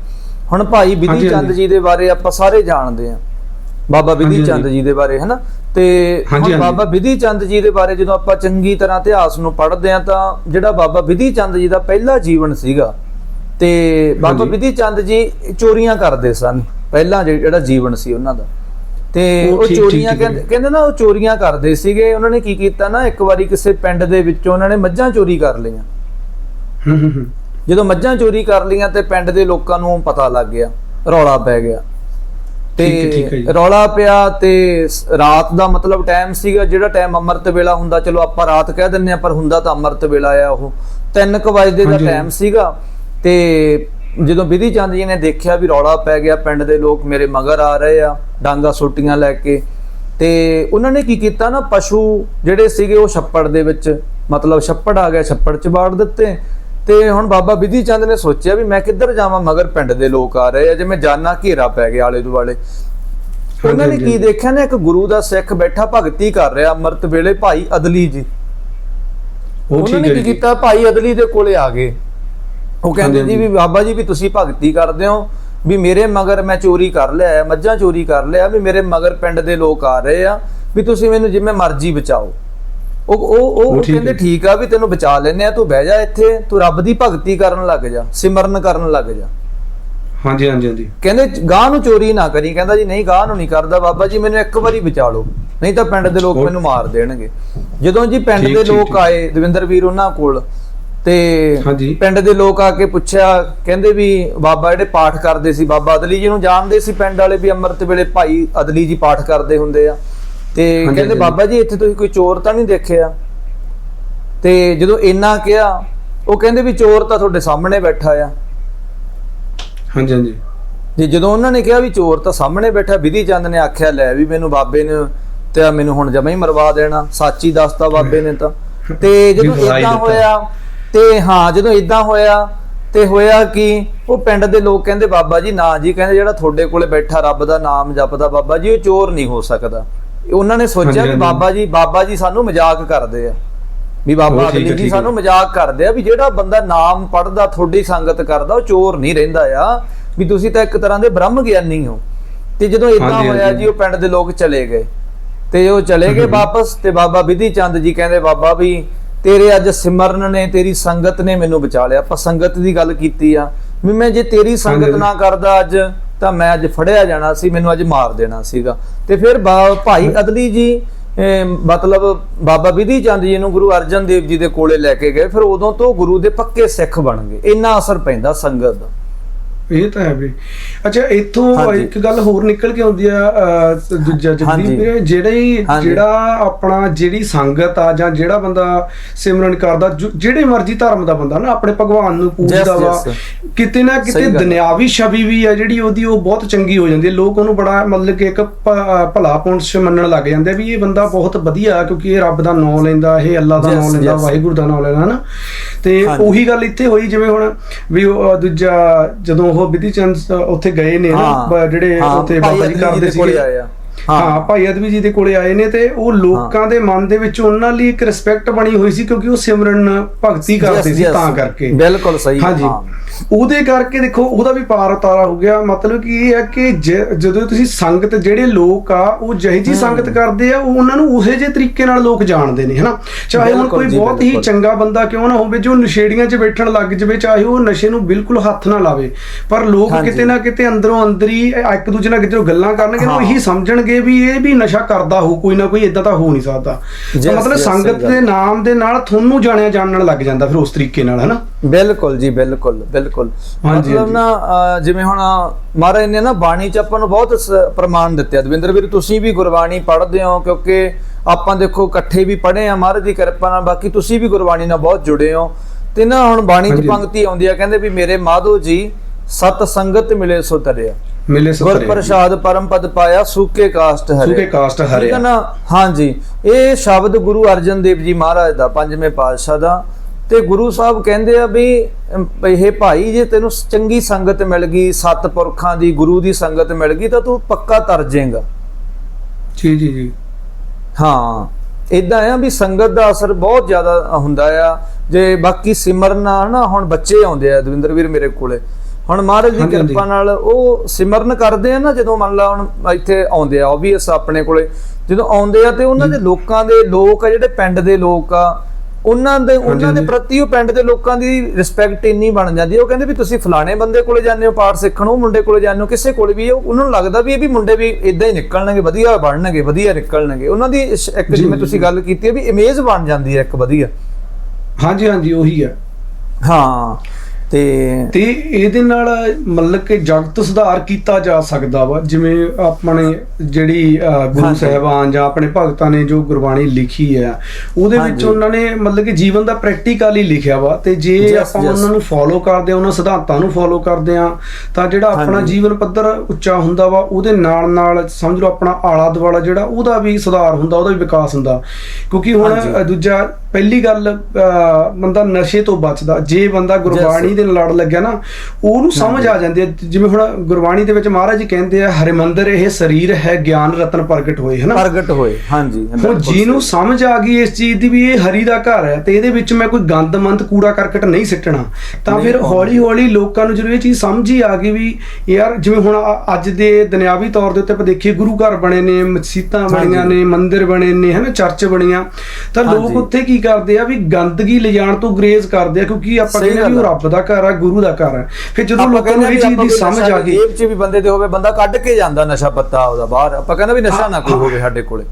ਹੁਣ ਭਾਈ ਹਾਂਜੀ, ਚੰਦ। ਜੀ ਦੇ ਬਾਰੇ ਆਪਾਂ ਸਾਰੇ ਜਾਣਦੇ ਹਾਂ ਬਾਬਾ ਹਾਂਜੀ, ਚੰਦ। ਜੀ ਦੇ ਬਾਰੇ ਹਨਾ ਤੇ ਹੁਣ। ਬਾਬਾ ਬਿਧੀ ਚੰਦ ਜੀ ਦੇ ਬਾਰੇ ਜਦੋਂ ਆਪਾਂ ਚੰਗੀ ਤਰ੍ਹਾਂ ਇਤਿਹਾਸ ਨੂੰ ਪੜ੍ਹਦੇ ਹਾਂ ਤਾਂ ਜਿਹੜਾ ਬਾਬਾ ਬਿਧੀ ਚੰਦ ਜੀ ਦਾ ਪਹਿਲਾ ਜੀਵਨ ਸੀਗਾ ਤੇ ਬਾਬਾ। ਬਿਧੀ ਚੰਦ ਜੀ ਚੋਰੀਆਂ ਕਰਦੇ ਸਨ ਪਹਿਲਾਂ ਜਿਹ- ਜਿਹੜਾ ਜੀਵਨ ਸੀ ਉਹਨਾਂ ਦਾ ਤੇ ਉਹ ਚੋਰੀਆਂ ਕਹਿੰਦੇ ਨਾ ਉਹ ਚੋਰੀਆਂ ਕਰਦੇ ਸੀਗੇ ਉਹਨਾਂ ਨੇ ਕੀ ਕੀਤਾ ਨਾ ਇੱਕ ਵਾਰੀ ਕਿਸੇ ਪਿੰਡ ਦੇ ਵਿੱਚੋਂ ਉਹਨਾਂ ਨੇ ਮੱਝਾਂ ਚੋਰੀ ਕਰ ਲਈਆਂ ਜਦੋਂ ਮੱਝਾਂ ਚੋਰੀ ਕਰ ਲਈਆਂ ਤੇ ਪਿੰਡ ਦੇ ਲੋਕਾਂ ਨੂੰ ਪਤਾ ਲੱਗ ਗਿਆ ਰੌਲਾ ਪੈ ਗਿਆ ਤੇ। ਰੌਲਾ ਪਿਆ ਤੇ ਰਾਤ ਦਾ ਮਤਲਬ ਟਾਈਮ ਸੀਗਾ ਜਿਹੜਾ ਟਾਈਮ ਅੰਮ੍ਰਿਤ ਵੇਲਾ ਹੁੰਦਾ ਚਲੋ ਆਪਾਂ ਰਾਤ ਕਹਿ ਦਿੰਨੇ ਆ ਪਰ ਹੁੰਦਾ ਤਾਂ ਅੰਮ੍ਰਿਤ ਵੇਲਾ ਆ ਉਹ 3:00 ਵਜੇ ਦਾ। ਟਾਈਮ ਸੀਗਾ ਤੇ ਜਦੋਂ ਵਿਧੀ ਚੰਦ ਜੀ ਨੇ ਦੇਖਿਆ ਵੀ ਰੌਲਾ ਪੈ ਗਿਆ ਪਿੰਡ ਦੇ ਲੋਕ ਮੇਰੇ ਮਗਰ ਆ ਰਹੇ ਆ ਡਾਂਗਾ ਸੋਟੀਆਂ ਲੈ ਕੇ ਤੇ ਉਹਨਾਂ ਨੇ ਕੀ ਕੀਤਾ ਨਾ ਪਸ਼ੂ ਜਿਹੜੇ ਸੀਗੇ ਉਹ ਛੱਪੜ ਦੇ ਵਿੱਚ ਮਤਲਬ ਛੱਪੜ ਆ ਗਿਆ ਛੱਪੜ ਚ ਬਾੜ ਦਿੱਤੇ ਤੇ ਹੁਣ ਬਾਬਾ ਵਿਧੀ ਚੰਦ ਨੇ ਸੋਚਿਆ ਵੀ ਮੈਂ ਕਿੱਧਰ ਜਾਵਾਂ ਮਗਰ ਪਿੰਡ ਦੇ ਲੋਕ ਆ ਰਹੇ ਆ ਜੇ ਮੈਂ ਜਾਨਾ ਘੇਰਾ ਪੈ ਗਿਆ ਆਲੇ ਦੁਆਲੇ। ਉਹਨਾਂ ਨੇ ਕੀ। ਦੇਖਿਆ ਨਾ ਇੱਕ ਗੁਰੂ ਦਾ ਸਿੱਖ ਬੈਠਾ ਭਗਤੀ ਕਰ ਰਿਹਾ ਅੰਮ੍ਰਿਤ ਵੇਲੇ ਭਾਈ ਅਦਲੀ ਜੀ। ਉਹ ਉਹਨਾਂ ਨੇ ਕੀ ਕੀਤਾ ਭਾਈ ਅਦਲੀ ਦੇ ਕੋਲੇ ਆ ਗਏ। ਉਹ ਕਹਿੰਦੇ ਜੀ ਵੀ ਬਾਬਾ ਜੀ ਵੀ ਤੁਸੀਂ ਭਗਤੀ ਕਰਦੇ ਹੋ ਵੀ ਮੇਰੇ ਮਗਰ ਮੈਂ ਚੋਰੀ ਕਰ ਲਿਆ ਮੱਝਾਂ ਚੋਰੀ ਕਰ ਲਿਆ ਵੀ ਮੇਰੇ ਮਗਰ ਪਿੰਡ ਦੇ ਲੋਕ ਆ ਰਹੇ ਆ ਵੀ ਤੁਸੀਂ ਮੈਨੂੰ ਜਿਵੇਂ ਮਰਜ਼ੀ ਬਚਾਓ। ਉਹ ਉਹ ਉਹ ਕਹਿੰਦੇ। ਠੀਕ ਆ ਵੀ ਤੈਨੂੰ ਬਚਾ ਲੈਨੇ ਆ ਤੂੰ ਬਹਿ ਜਾ ਇੱਥੇ ਤੂੰ ਰੱਬ ਦੀ ਭਗਤੀ ਕਰਨ ਲੱਗ ਜਾ ਸਿਮਰਨ ਕਰਨ ਲੱਗ ਜਾ। ਹਾਂਜੀ ਹਾਂਜੀ ਹਾਂਜੀ। ਕਹਿੰਦੇ ਗਾਂ ਨੂੰ ਚੋਰੀ ਨਾ ਕਰੀ ਕਹਿੰਦਾ ਜੀ ਨਹੀਂ ਗਾਂ ਨੂੰ ਨਹੀਂ ਕਰਦਾ ਬਾਬਾ ਜੀ ਮੈਨੂੰ ਇੱਕ ਵਾਰੀ ਬਚਾ ਲਓ ਨਹੀਂ ਤਾਂ ਪਿੰਡ ਦੇ ਲੋਕ ਮੈਨੂੰ ਮਾਰ ਦੇਣਗੇ। ਜਦੋਂ ਜੀ ਪਿੰਡ ਦੇ ਲੋਕ। ਆਏ ਦਵਿੰਦਰ ਵੀਰ ਉਹਨਾਂ ਕੋਲ ਤੇ ਹਾਂਜੀ। ਪਿੰਡ ਦੇ ਲੋਕ ਆ ਕੇ ਪੁੱਛਿਆ ਕਹਿੰਦੇ ਵੀ ਬਾਬਾ ਜਿਹੜੇ ਪਾਠ ਕਰਦੇ ਸੀ ਬਾਬਾ ਅਦਲੀ ਜੀ ਨੂੰ ਜਾਣਦੇ ਸੀ ਪਿੰਡ ਵਾਲੇ ਵੀ ਅੰਮ੍ਰਿਤ ਵੇਲੇ ਭਾਈ ਅਦਲੀ ਜੀ ਪਾਠ ਕਰਦੇ ਹੁੰਦੇ ਆ ਤੇ ਕਹਿੰਦੇ। ਬਾਬਾ ਜੀ ਇੱਥੇ ਤੁਸੀਂ ਕੋਈ ਚੋਰ ਤਾਂ ਨਹੀਂ ਦੇਖਿਆ ਤੇ ਜਦੋਂ ਇੰਨਾ ਕਿਹਾ ਉਹ ਕਹਿੰਦੇ ਵੀ ਚੋਰ ਤਾਂ ਤੁਹਾਡੇ ਸਾਹਮਣੇ ਬੈਠਾ ਆ ਹਾਂਜੀ ਹਾਂਜੀ ਜੀ ਜਦੋਂ ਉਹਨਾਂ ਨੇ ਕਿਹਾ ਵੀ ਚੋਰ ਤਾਂ ਸਾਹਮਣੇ ਬੈਠਾ ਵਿਧੀ ਚੰਦ ਨੇ ਆਖਿਆ ਲੈ ਵੀ ਮੈਨੂੰ ਬਾਬੇ ਨੇ ਤੇ ਮੈਨੂੰ ਹੁਣ ਜਮਾ ਹੀ ਮਰਵਾ ਦੇਣਾ ਸੱਚੀ ਦੱਸਤਾ ਬਾਬੇ ਨੇ ਤਾਂ ਤੇ ਜਦੋਂ ਇਦਾਂ। ਹੋਇਆ ਤੇ ਹਾਂ ਜਦੋਂ ਇਦਾਂ ਹੋਇਆ ਤੇ ਹੋਇਆ ਕਿ ਉਹ ਪਿੰਡ ਦੇ ਲੋਕ ਕਹਿੰਦੇ ਬਾਬਾ ਜੀ ਨਾ ਜੀ ਕਹਿੰਦੇ ਜਿਹੜਾ ਤੁਹਾਡੇ ਕੋਲੇ ਬੈਠਾ ਰੱਬ ਦਾ ਨਾਮ ਜਪਦਾ ਬਾਬਾ ਜੀ ਉਹ ਚੋਰ ਨਹੀਂ ਹੋ ਸਕਦਾ ਉਹਨਾਂ ਨੇ ਸੋਚਿਆ ਵੀ। ਬਾਬਾ ਜੀ ਬਾਬਾ ਜੀ ਸਾਨੂੰ ਮਜ਼ਾਕ ਕਰਦੇ ਆ ਵੀ ਬਾਬਾ ਅਗਲੀ ਜੀ। ਸਾਨੂੰ ਮਜ਼ਾਕ ਕਰਦੇ ਆ ਵੀ ਜਿਹੜਾ ਬੰਦਾ ਨਾਮ ਪੜਦਾ ਤੁਹਾਡੀ ਸੰਗਤ ਕਰਦਾ ਉਹ ਚੋਰ ਨਹੀਂ ਰਹਿੰਦਾ ਆ ਵੀ ਤੁਸੀਂ ਤਾਂ ਇੱਕ ਤਰ੍ਹਾਂ ਦੇ ਬ੍ਰਹਮ ਗਿਆਨੀ ਹੋ ਤੇ ਜਦੋਂ ਇਦਾਂ ਹੋਇਆ। ਜੀ ਉਹ ਪਿੰਡ ਦੇ ਲੋਕ ਚਲੇ ਗਏ ਤੇ ਉਹ ਚਲੇ ਗਏ। ਵਾਪਸ ਤੇ ਬਾਬਾ ਵਿਧੀ ਚੰਦ ਜੀ ਕਹਿੰਦੇ ਬਾਬਾ ਵੀ ਤੇਰੇ ਅੱਜ ਸਿਮਰਨ ਨੇ ਤੇਰੀ ਸੰਗਤ ਨੇ ਮੈਨੂੰ ਬਚਾ ਲਿਆ। ਆਪਾਂ ਸੰਗਤ ਦੀ ਗੱਲ ਕੀਤੀ ਆ। ਵੀ ਮੈਂ ਜੇ ਤੇਰੀ ਸੰਗਤ। ਨਾ ਕਰਦਾ ਅੱਜ ਤਾਂ ਮੈਂ ਅੱਜ ਫੜਿਆ ਜਾਣਾ ਸੀ ਮੈਨੂੰ ਅੱਜ ਮਾਰ ਦੇਣਾ ਸੀਗਾ। ਤੇ ਫਿਰ ਭਾਈ ਅਦਲੀ ਜੀ ਮਤਲਬ ਬਾਬਾ ਵਿਧੀ ਚੰਦ ਜੀ ਨੂੰ ਗੁਰੂ ਅਰਜਨ ਦੇਵ ਜੀ ਦੇ ਕੋਲੇ ਲੈ ਕੇ ਗਏ। ਫਿਰ ਉਦੋਂ ਤੋਂ ਗੁਰੂ ਦੇ ਪੱਕੇ ਸਿੱਖ ਬਣ ਗਏ। ਇੰਨਾ ਅਸਰ ਪੈਂਦਾ ਸੰਗਤ ਦਾ। ਇਹ ਤਾਂ ਹੈ ਵੀ ਅੱਛਾ ਇੱਥੋਂ। ਇੱਕ ਗੱਲ ਹੋਰ ਨਿਕਲ ਕੇ ਆਉਂਦੀ ਆ ਦੂਜਾ। ਜਗਦੀਪ ਵੀਰੇ, ਜਿਹੜੇ। ਜਿਹੜਾ ਆਪਣਾ ਜਿਹੜੀ ਸੰਗਤ ਆ ਜਾਂ ਜਿਹੜਾ ਬੰਦਾ ਸਿਮਰਨ ਕਰਦਾ ਜਿਹੜੇ ਮਰਜ਼ੀ ਧਰਮ ਦਾ ਬੰਦਾ ਨਾ ਆਪਣੇ ਭਗਵਾਨ ਨੂੰ ਪੂਜਦਾ ਵਾ. ਕਿਤੇ ਨਾ ਕਿਤੇ। ਦੁਨਿਆਵੀ ਛਵੀ ਵੀ ਆ ਜਿਹੜੀ ਉਹਦੀ ਉਹ ਬਹੁਤ ਚੰਗੀ ਹੋ ਜਾਂਦੀ ਹੈ ਲੋਕ ਉਹਨੂੰ ਬੜਾ ਮਤਲਬ ਕਿ ਇੱਕ ਭਲਾ ਪੁੰਸ ਮੰਨਣ ਲੱਗ ਜਾਂਦੇ ਵੀ ਇਹ ਬੰਦਾ ਬਹੁਤ ਵਧੀਆ ਕਿਉਂਕਿ ਇਹ ਰੱਬ ਦਾ ਨਾਮ ਲੈਂਦਾ ਇਹ ਅੱਲਾ ਦਾ ਨਾਮ ਲੈਂਦਾ. ਵਾਹਿਗੁਰੂ ਦਾ ਨਾਮ ਲੈਂਦਾ ਹਨਾ ਤੇ। ਉਹੀ ਗੱਲ ਇੱਥੇ ਹੋਈ ਜਿਵੇਂ ਹੁਣ ਵੀ ਉਹ ਦੂਜਾ ਜਦੋਂ ਉਹ ਵਿਧੀ ਚੰਦ ਸ- ਉੱਥੇ ਗਏ ਨੇ ਨਾ ਜਿਹੜੇ ਉੱਥੇ ਬਾਬਾ ਜੀ ਕਰਦੇ ਆ। ਹਾਂ। ਭਾਈ ਅਦਵੀ ਜੀ ਦੇ ਕੋਲੇ ਆਏ ਨੇ ਤੇ ਉਹ ਲੋਕਾਂ ਦੇ ਮਨ ਦੇ ਵਿੱਚ ਉਹਨਾਂ ਲਈ ਇੱਕ ਰਿਸਪੈਕਟ ਬਣੀ ਹੋਈ ਸੀ ਕਿਉਂਕਿ ਉਹ ਸਿਮਰਨ ਭਗਤੀ ਕਰਦੇ ਸੀ. ਤਾਂ ਕਰਕੇ ਬਿਲਕੁਲ ਸਹੀ ਹਾਂਜੀ। ਉਹਦੇ ਕਰਕੇ ਦੇਖੋ ਉਹਦਾ ਵੀ ਪਾਰ ਉਤਾਰਾ ਹੋ ਗਿਆ ਮਤਲਬ ਕਿ ਇਹ ਹੈ ਕਿ ਜ- ਜਦੋਂ ਤੁਸੀਂ ਸੰਗਤ ਜਿਹੜੇ ਲੋਕ ਆ ਉਹ ਜਿਹੀ ਜੀ ਸੰਗਤ ਕਰਦੇ ਆ ਉਹ ਉਹਨਾਂ ਨੂੰ ਉਹੇ ਜਿਹੇ ਤਰੀਕੇ ਨਾਲ ਲੋਕ ਜਾਣਦੇ ਨੇ ਹਨਾ ਚਾਹੇ ਹੁਣ ਕੋਈ ਜੀ, ਬਹੁਤ ਹੀ। ਚੰਗਾ ਬੰਦਾ ਕਿਉਂ ਨਾ ਹੋਵੇ ਜੋ ਨਸ਼ੇੜੀਆਂ 'ਚ ਬੈਠਣ ਲੱਗ ਜਵੇ ਚਾਹੇ ਉਹ ਨਸ਼ੇ ਨੂੰ ਬਿਲਕੁਲ ਹੱਥ ਨਾ ਲਾਵੇ ਪਰ ਲੋਕ। ਕਿਤੇ ਨਾ ਕਿਤੇ ਅੰਦਰੋਂ ਅੰਦਰ ਇੱਕ ਦੂਜੇ ਨਾਲ ਕਿਤੇ ਗੱਲਾਂ ਕਰਨਗੇ ਉਹ। ਇਹੀ ਸਮਝਣਗੇ ਵੀ ਇਹ ਵੀ ਨਸ਼ਾ ਕਰਦਾ ਹੋ ਕੋਈ ਨਾ ਕੋਈ ਇਦਾਂ ਤਾਂ ਹੋ ਨਹੀਂ ਸਕਦਾ ਤਾਂ Yes, ਮਤਲਬ yes, ਸੰਗਤ ਗੱਲ। ਦੇ ਨਾਮ ਦੇ ਨਾਲ ਤੁਹਾਨੂੰ ਜਾਣਿਆ ਜਾਣਨ ਲੱਗ ਜਾਂਦਾ ਫਿਰ ਉਸ ਤਰੀਕੇ ਨਾਲ ਹਨਾ ਬਿਲਕੁਲ ਜੀ ਬਿਲਕੁਲ ਬਿਲਕੁਲ ਹਾਂਜੀ, ਮਤਲਬ ਹਾਂਜੀ। ਨਾ ਅਹ, ਜਿਵੇਂ ਹੁਣ ਮਹਾਰਾਜ ਨੇ ਨਾ ਬਾਣੀ ਚ ਆਪਾਂ ਨੂੰ ਬਹੁਤ ਸ- ਪ੍ਰਮਾਣ ਦਿੱਤੇ ਆ ਦਵਿੰਦਰ ਵੀਰ ਤੁਸੀਂ ਵੀ ਗੁਰਬਾਣੀ ਪੜ੍ਹਦੇ ਹੋ ਕਿਉਂਕਿ ਆਪਾਂ ਦੇਖੋ ਇਕੱਠੇ ਵੀ ਪੜ੍ਹੇ ਆ ਮਹਾਰਾਜ ਦੀ ਕਿਰਪਾ ਨਾਲ ਬਾਕੀ ਤੁਸੀਂ ਵੀ ਗੁਰਬਾਣੀ ਨਾਲ ਬਹੁਤ ਜੁੜੇ ਹੋ ਤੇ ਨਾ ਹੁਣ ਬਾਣੀ ਚ ਹਾਂਜੀ। ਪੰਕਤੀ ਆਉਂਦੀ ਆ ਕਹਿੰਦੇ ਵੀ ਮੇਰੇ ਮਾਧੋ ਜੀ ਸਤ ਸੰਗਤ ਮਿਲੇ ਸੋ ਤਰਿਆ ਮਿਲੇ ਗੁਰ ਸਤਰੇ ਪ੍ਰਸਾਦ ਪਰਮ ਪਦ ਪਾਇਆ ਸੂਕੇ ਕਾਸ਼ਟ ਹਰੇ। ਸੂਕੇ ਕਾਸ਼ਟ ਹਰਿਆ। ਠੀਕ ਹੈ ਨਾ? ਹਾਂਜੀ। ਇਹ ਸ਼ਬਦ ਗੁਰੂ ਅਰਜਨ ਦੇਵ ਜੀ ਮਹਾਰਾਜ ਦਾ ਪੰਜਵੇਂ ਪਾਤਸ਼ਾਹ ਦਾ। ਤੇ ਗੁਰੂ ਸਾਹਿਬ ਕਹਿੰਦੇ ਆ ਵੀ ਇਹ ਭਾਈ ਜੇ ਤੈਨੂੰ ਚੰਗੀ ਸੰਗਤ ਮਿਲ ਗਈ ਸਤ ਪੁਰਖਾਂ ਦੀ ਗੁਰੂ ਦੀ ਸੰਗਤ ਮਿਲ ਗਈ ਤਾਂ ਤੂੰ ਪੱਕਾ ਤਰ ਜਾਏਗਾ ਜੀ ਜੀ ਜੀ। ਹਾਂ। ਇਦਾਂ ਆ ਵੀ ਸੰਗਤ ਦਾ ਅਸਰ ਬਹੁਤ ਜ਼ਿਆਦਾ ਹੁੰਦਾ ਆ। ਜੇ ਬਾਕੀ ਸਿਮਰਨ ਨਾ ਹੁਣ ਬੱਚੇ ਆਉਂਦੇ ਆ ਦਵਿੰਦਰ ਵੀਰ ਮੇਰੇ ਕੋਲੇ। ਹੁਣ ਮਹਾਰਾਜ ਦੀ। ਕਿਰਪਾ ਨਾਲ ਉਹ ਸਿਮਰਨ ਕਰਦੇ ਆ ਨਾ ਜਦੋਂ ਮੰਨ ਲਾ ਹੁਣ ਇੱਥੇ ਆਉਂਦੇ ਆ ਆਬਵੀਅਸ ਆਪਣੇ ਕੋਲੇ। ਜਦੋਂ ਆਉਂਦੇ ਆ ਤੇ ਉਹਨਾਂ ਦੇ ਲੋਕਾਂ ਦੇ ਲੋਕ ਆ ਜਿਹੜੇ ਪਿੰਡ ਦੇ ਲੋਕ ਆ ਉਹਨਾਂ ਦੇ ਉਹਨਾਂ ਦੇ। ਪ੍ਰਤੀ ਉਹ ਪਿੰਡ ਦੇ ਲੋਕਾਂ ਦੀ ਰਿਸਪੈਕਟ ਇੰਨੀ ਬਣ ਜਾਂਦੀ ਹੈ ਉਹ ਕਹਿੰਦੇ ਵੀ ਤੁਸੀਂ ਫਲਾਣੇ ਬੰਦੇ ਕੋਲੇ ਜਾਂਦੇ ਹੋ ਪਾਠ ਸਿੱਖਣ ਉਹ ਮੁੰਡੇ ਕੋਲੇ ਜਾਂਦੇ ਹੋ ਕਿਸੇ ਕੋਲੇ ਵੀ ਉਹ- ਉਹਨਾਂ ਨੂੰ ਲੱਗਦਾ ਵੀ ਇਹ ਵੀ ਮੁੰਡੇ ਵੀ ਇਦਾਂ ਹੀ ਨਿਕਲਣਗੇ ਵਧੀਆ ਬਣਨਗੇ ਵਧੀਆ ਨਿਕਲਣਗੇ। ਉਹਨਾਂ ਦੀ ਇੱਕ ਜਿਵੇਂ ਤੁਸੀਂ। ਗੱਲ ਕੀਤੀ ਹੈ ਵੀ ਇਮੇਜ ਬਣ ਜਾਂਦੀ ਹੈ ਇੱਕ ਵਧੀਆ। ਹਾਂਜੀ ਹਾਂਜੀ ਉਹੀ ਹੈ ਹਾਂ। ਤੇ ਤੇ ਇਹਦੇ ਨਾਲ ਮਤਲਬ ਕਿ ਜਗਤ ਸੁਧਾਰ ਕੀਤਾ ਜਾ ਸਕਦਾ ਵਾ ਜਿਵੇਂ ਆਪਣੇ ਜਿਹੜੀ ਗੁਰੂ। ਸਾਹਿਬਾਨ ਜਾਂ ਆਪਣੇ ਭਗਤਾਂ ਨੇ ਜੋ ਗੁਰਬਾਣੀ ਲਿਖੀ ਹੈ ਉਹਦੇ ਵਿੱਚ। ਉਹਨਾਂ ਨੇ ਮਤਲਬ ਕਿ ਜੀਵਨ ਦਾ ਪ੍ਰੈਕਟੀਕਲੀ ਲਿਖਿਆ ਵਾ ਤੇ ਜੇ ਆਪਾਂ. ਉਹਨਾਂ ਨੂੰ ਫੋਲੋ ਕਰਦੇ ਆ ਉਹਨਾਂ ਸਿਧਾਂਤਾਂ ਨੂੰ ਫੋਲੋ ਕਰਦੇ ਆ ਤਾਂ ਜਿਹੜਾ ਆਪਣਾ। ਜੀਵਨ ਪੱਧਰ ਉੱਚਾ ਹੁੰਦਾ ਵਾ ਉਹਦੇ ਨਾਲ ਨਾਲ ਸਮਝ ਲਓ ਆਪਣਾ ਆਲਾ ਦੁਆਲਾ ਜਿਹੜਾ ਉਹਦਾ ਵੀ ਸੁਧਾਰ ਹੁੰਦਾ ਉਹਦਾ ਵੀ ਵਿਕਾਸ ਹੁੰਦਾ ਕਿਉਂਕਿ ਹੁਣ ਦੂਜਾ ਪਹਿਲੀ ਗੱਲ ਬੰਦਾ ਨਸ਼ੇ ਤੋਂ ਬਚਦਾ ਜੇ ਬੰਦਾ ਗੁਰਬਾਣੀ ਦੇ ਲੜ ਲੱਗਿਆ ਨਾ ਉਹਨੂੰ ਸਮਝ ਆ ਜਾਂਦੀ ਹੈ ਜਿਵੇਂ ਹੁਣ ਗੁਰਬਾਣੀ ਦੇ ਵਿੱਚ ਮਹਾਰਾਜ ਜੀ ਕਹਿੰਦੇ ਆ ਹਰਿਮੰਦਰ ਇਹ ਸਰੀਰ ਹੈ ਗਿਆਨ ਰਤਨ ਪ੍ਰਗਟ ਹੋਏ ਹਨਾ ਪ੍ਰਗਟ ਹੋਏ ਹਾਂਜੀ ਹੁਣ ਜਿਹਨੂੰ। ਸਮਝ ਆ ਗਈ ਇਸ ਚੀਜ਼ ਦੀ ਵੀ ਇਹ ਹਰੀ ਦਾ ਘਰ ਹੈ ਤੇ ਇਹਦੇ ਵਿੱਚ ਮੈਂ ਕੋਈ ਗੰਦਮੰਦ ਕੂੜਾ ਕਰਕਟ ਨਹੀਂ ਸਿੱਟਣਾ ਤਾਂ ਫਿਰ। ਹੌਲੀ ਹੌਲੀ ਲੋਕਾਂ ਨੂੰ ਜਦੋਂ ਇਹ ਚੀਜ਼ ਸਮਝ ਹੀ ਆ ਗਈ ਵੀ ਯਾਰ ਜਿਵੇਂ ਹੁਣ ਅੱਜ ਦੇ ਦੁਨਿਆਵੀ ਤੌਰ ਦੇ ਉੱਤੇ ਆਪਾਂ ਦੇਖੀਏ ਗੁਰੂ ਘਰ ਬਣੇ ਨੇ ਮਸਜਿਦਾਂ ਬਣੀਆਂ। ਨੇ ਮੰਦਿਰ ਬਣੇ ਨੇ ਹਨਾ ਚਰਚ ਬਣੀਆਂ ਤਾਂ ਲੋਕ। ਉੱਥੇ ਕੀ ਕਰਦੇ ਆ ਵੀ ਗੰਦਗੀ ਲਿਜਾਣ ਤੋਂ ਗਰੇਜ਼ ਕਰਦੇ ਆ ਕਿਉਂਕਿ ਆਪਾਂ ਕਹਿੰਦੇ ਵੀ ਉਹ। ਰੱਬ ਦਾ ਘਰ ਆ ਗੁਰੂ ਦਾ ਘਰ ਹੈ ਫਿਰ ਜਦੋਂ ਲੋਕਾਂ ਨੂੰ ਇਹ ਚੀਜ਼ ਦੀ ਸਮਝ ਆ ਗਈ। ਜੇਬ 'ਚ ਵੀ ਬੰਦੇ ਦੇ ਹੋਵੇ ਬੰਦਾ ਕੱਢ ਕੇ ਜਾਂਦਾ ਨਸ਼ਾ ਪੱਤਾ ਉਹਦਾ ਬਾਹਰ। ਆਪਾਂ ਕਹਿੰਦਾ ਵੀ ਨਸ਼ਾ ਨਾ ਕੋਈ ਹੋਵੇ ਸਾਡੇ ਕੋਲੇ।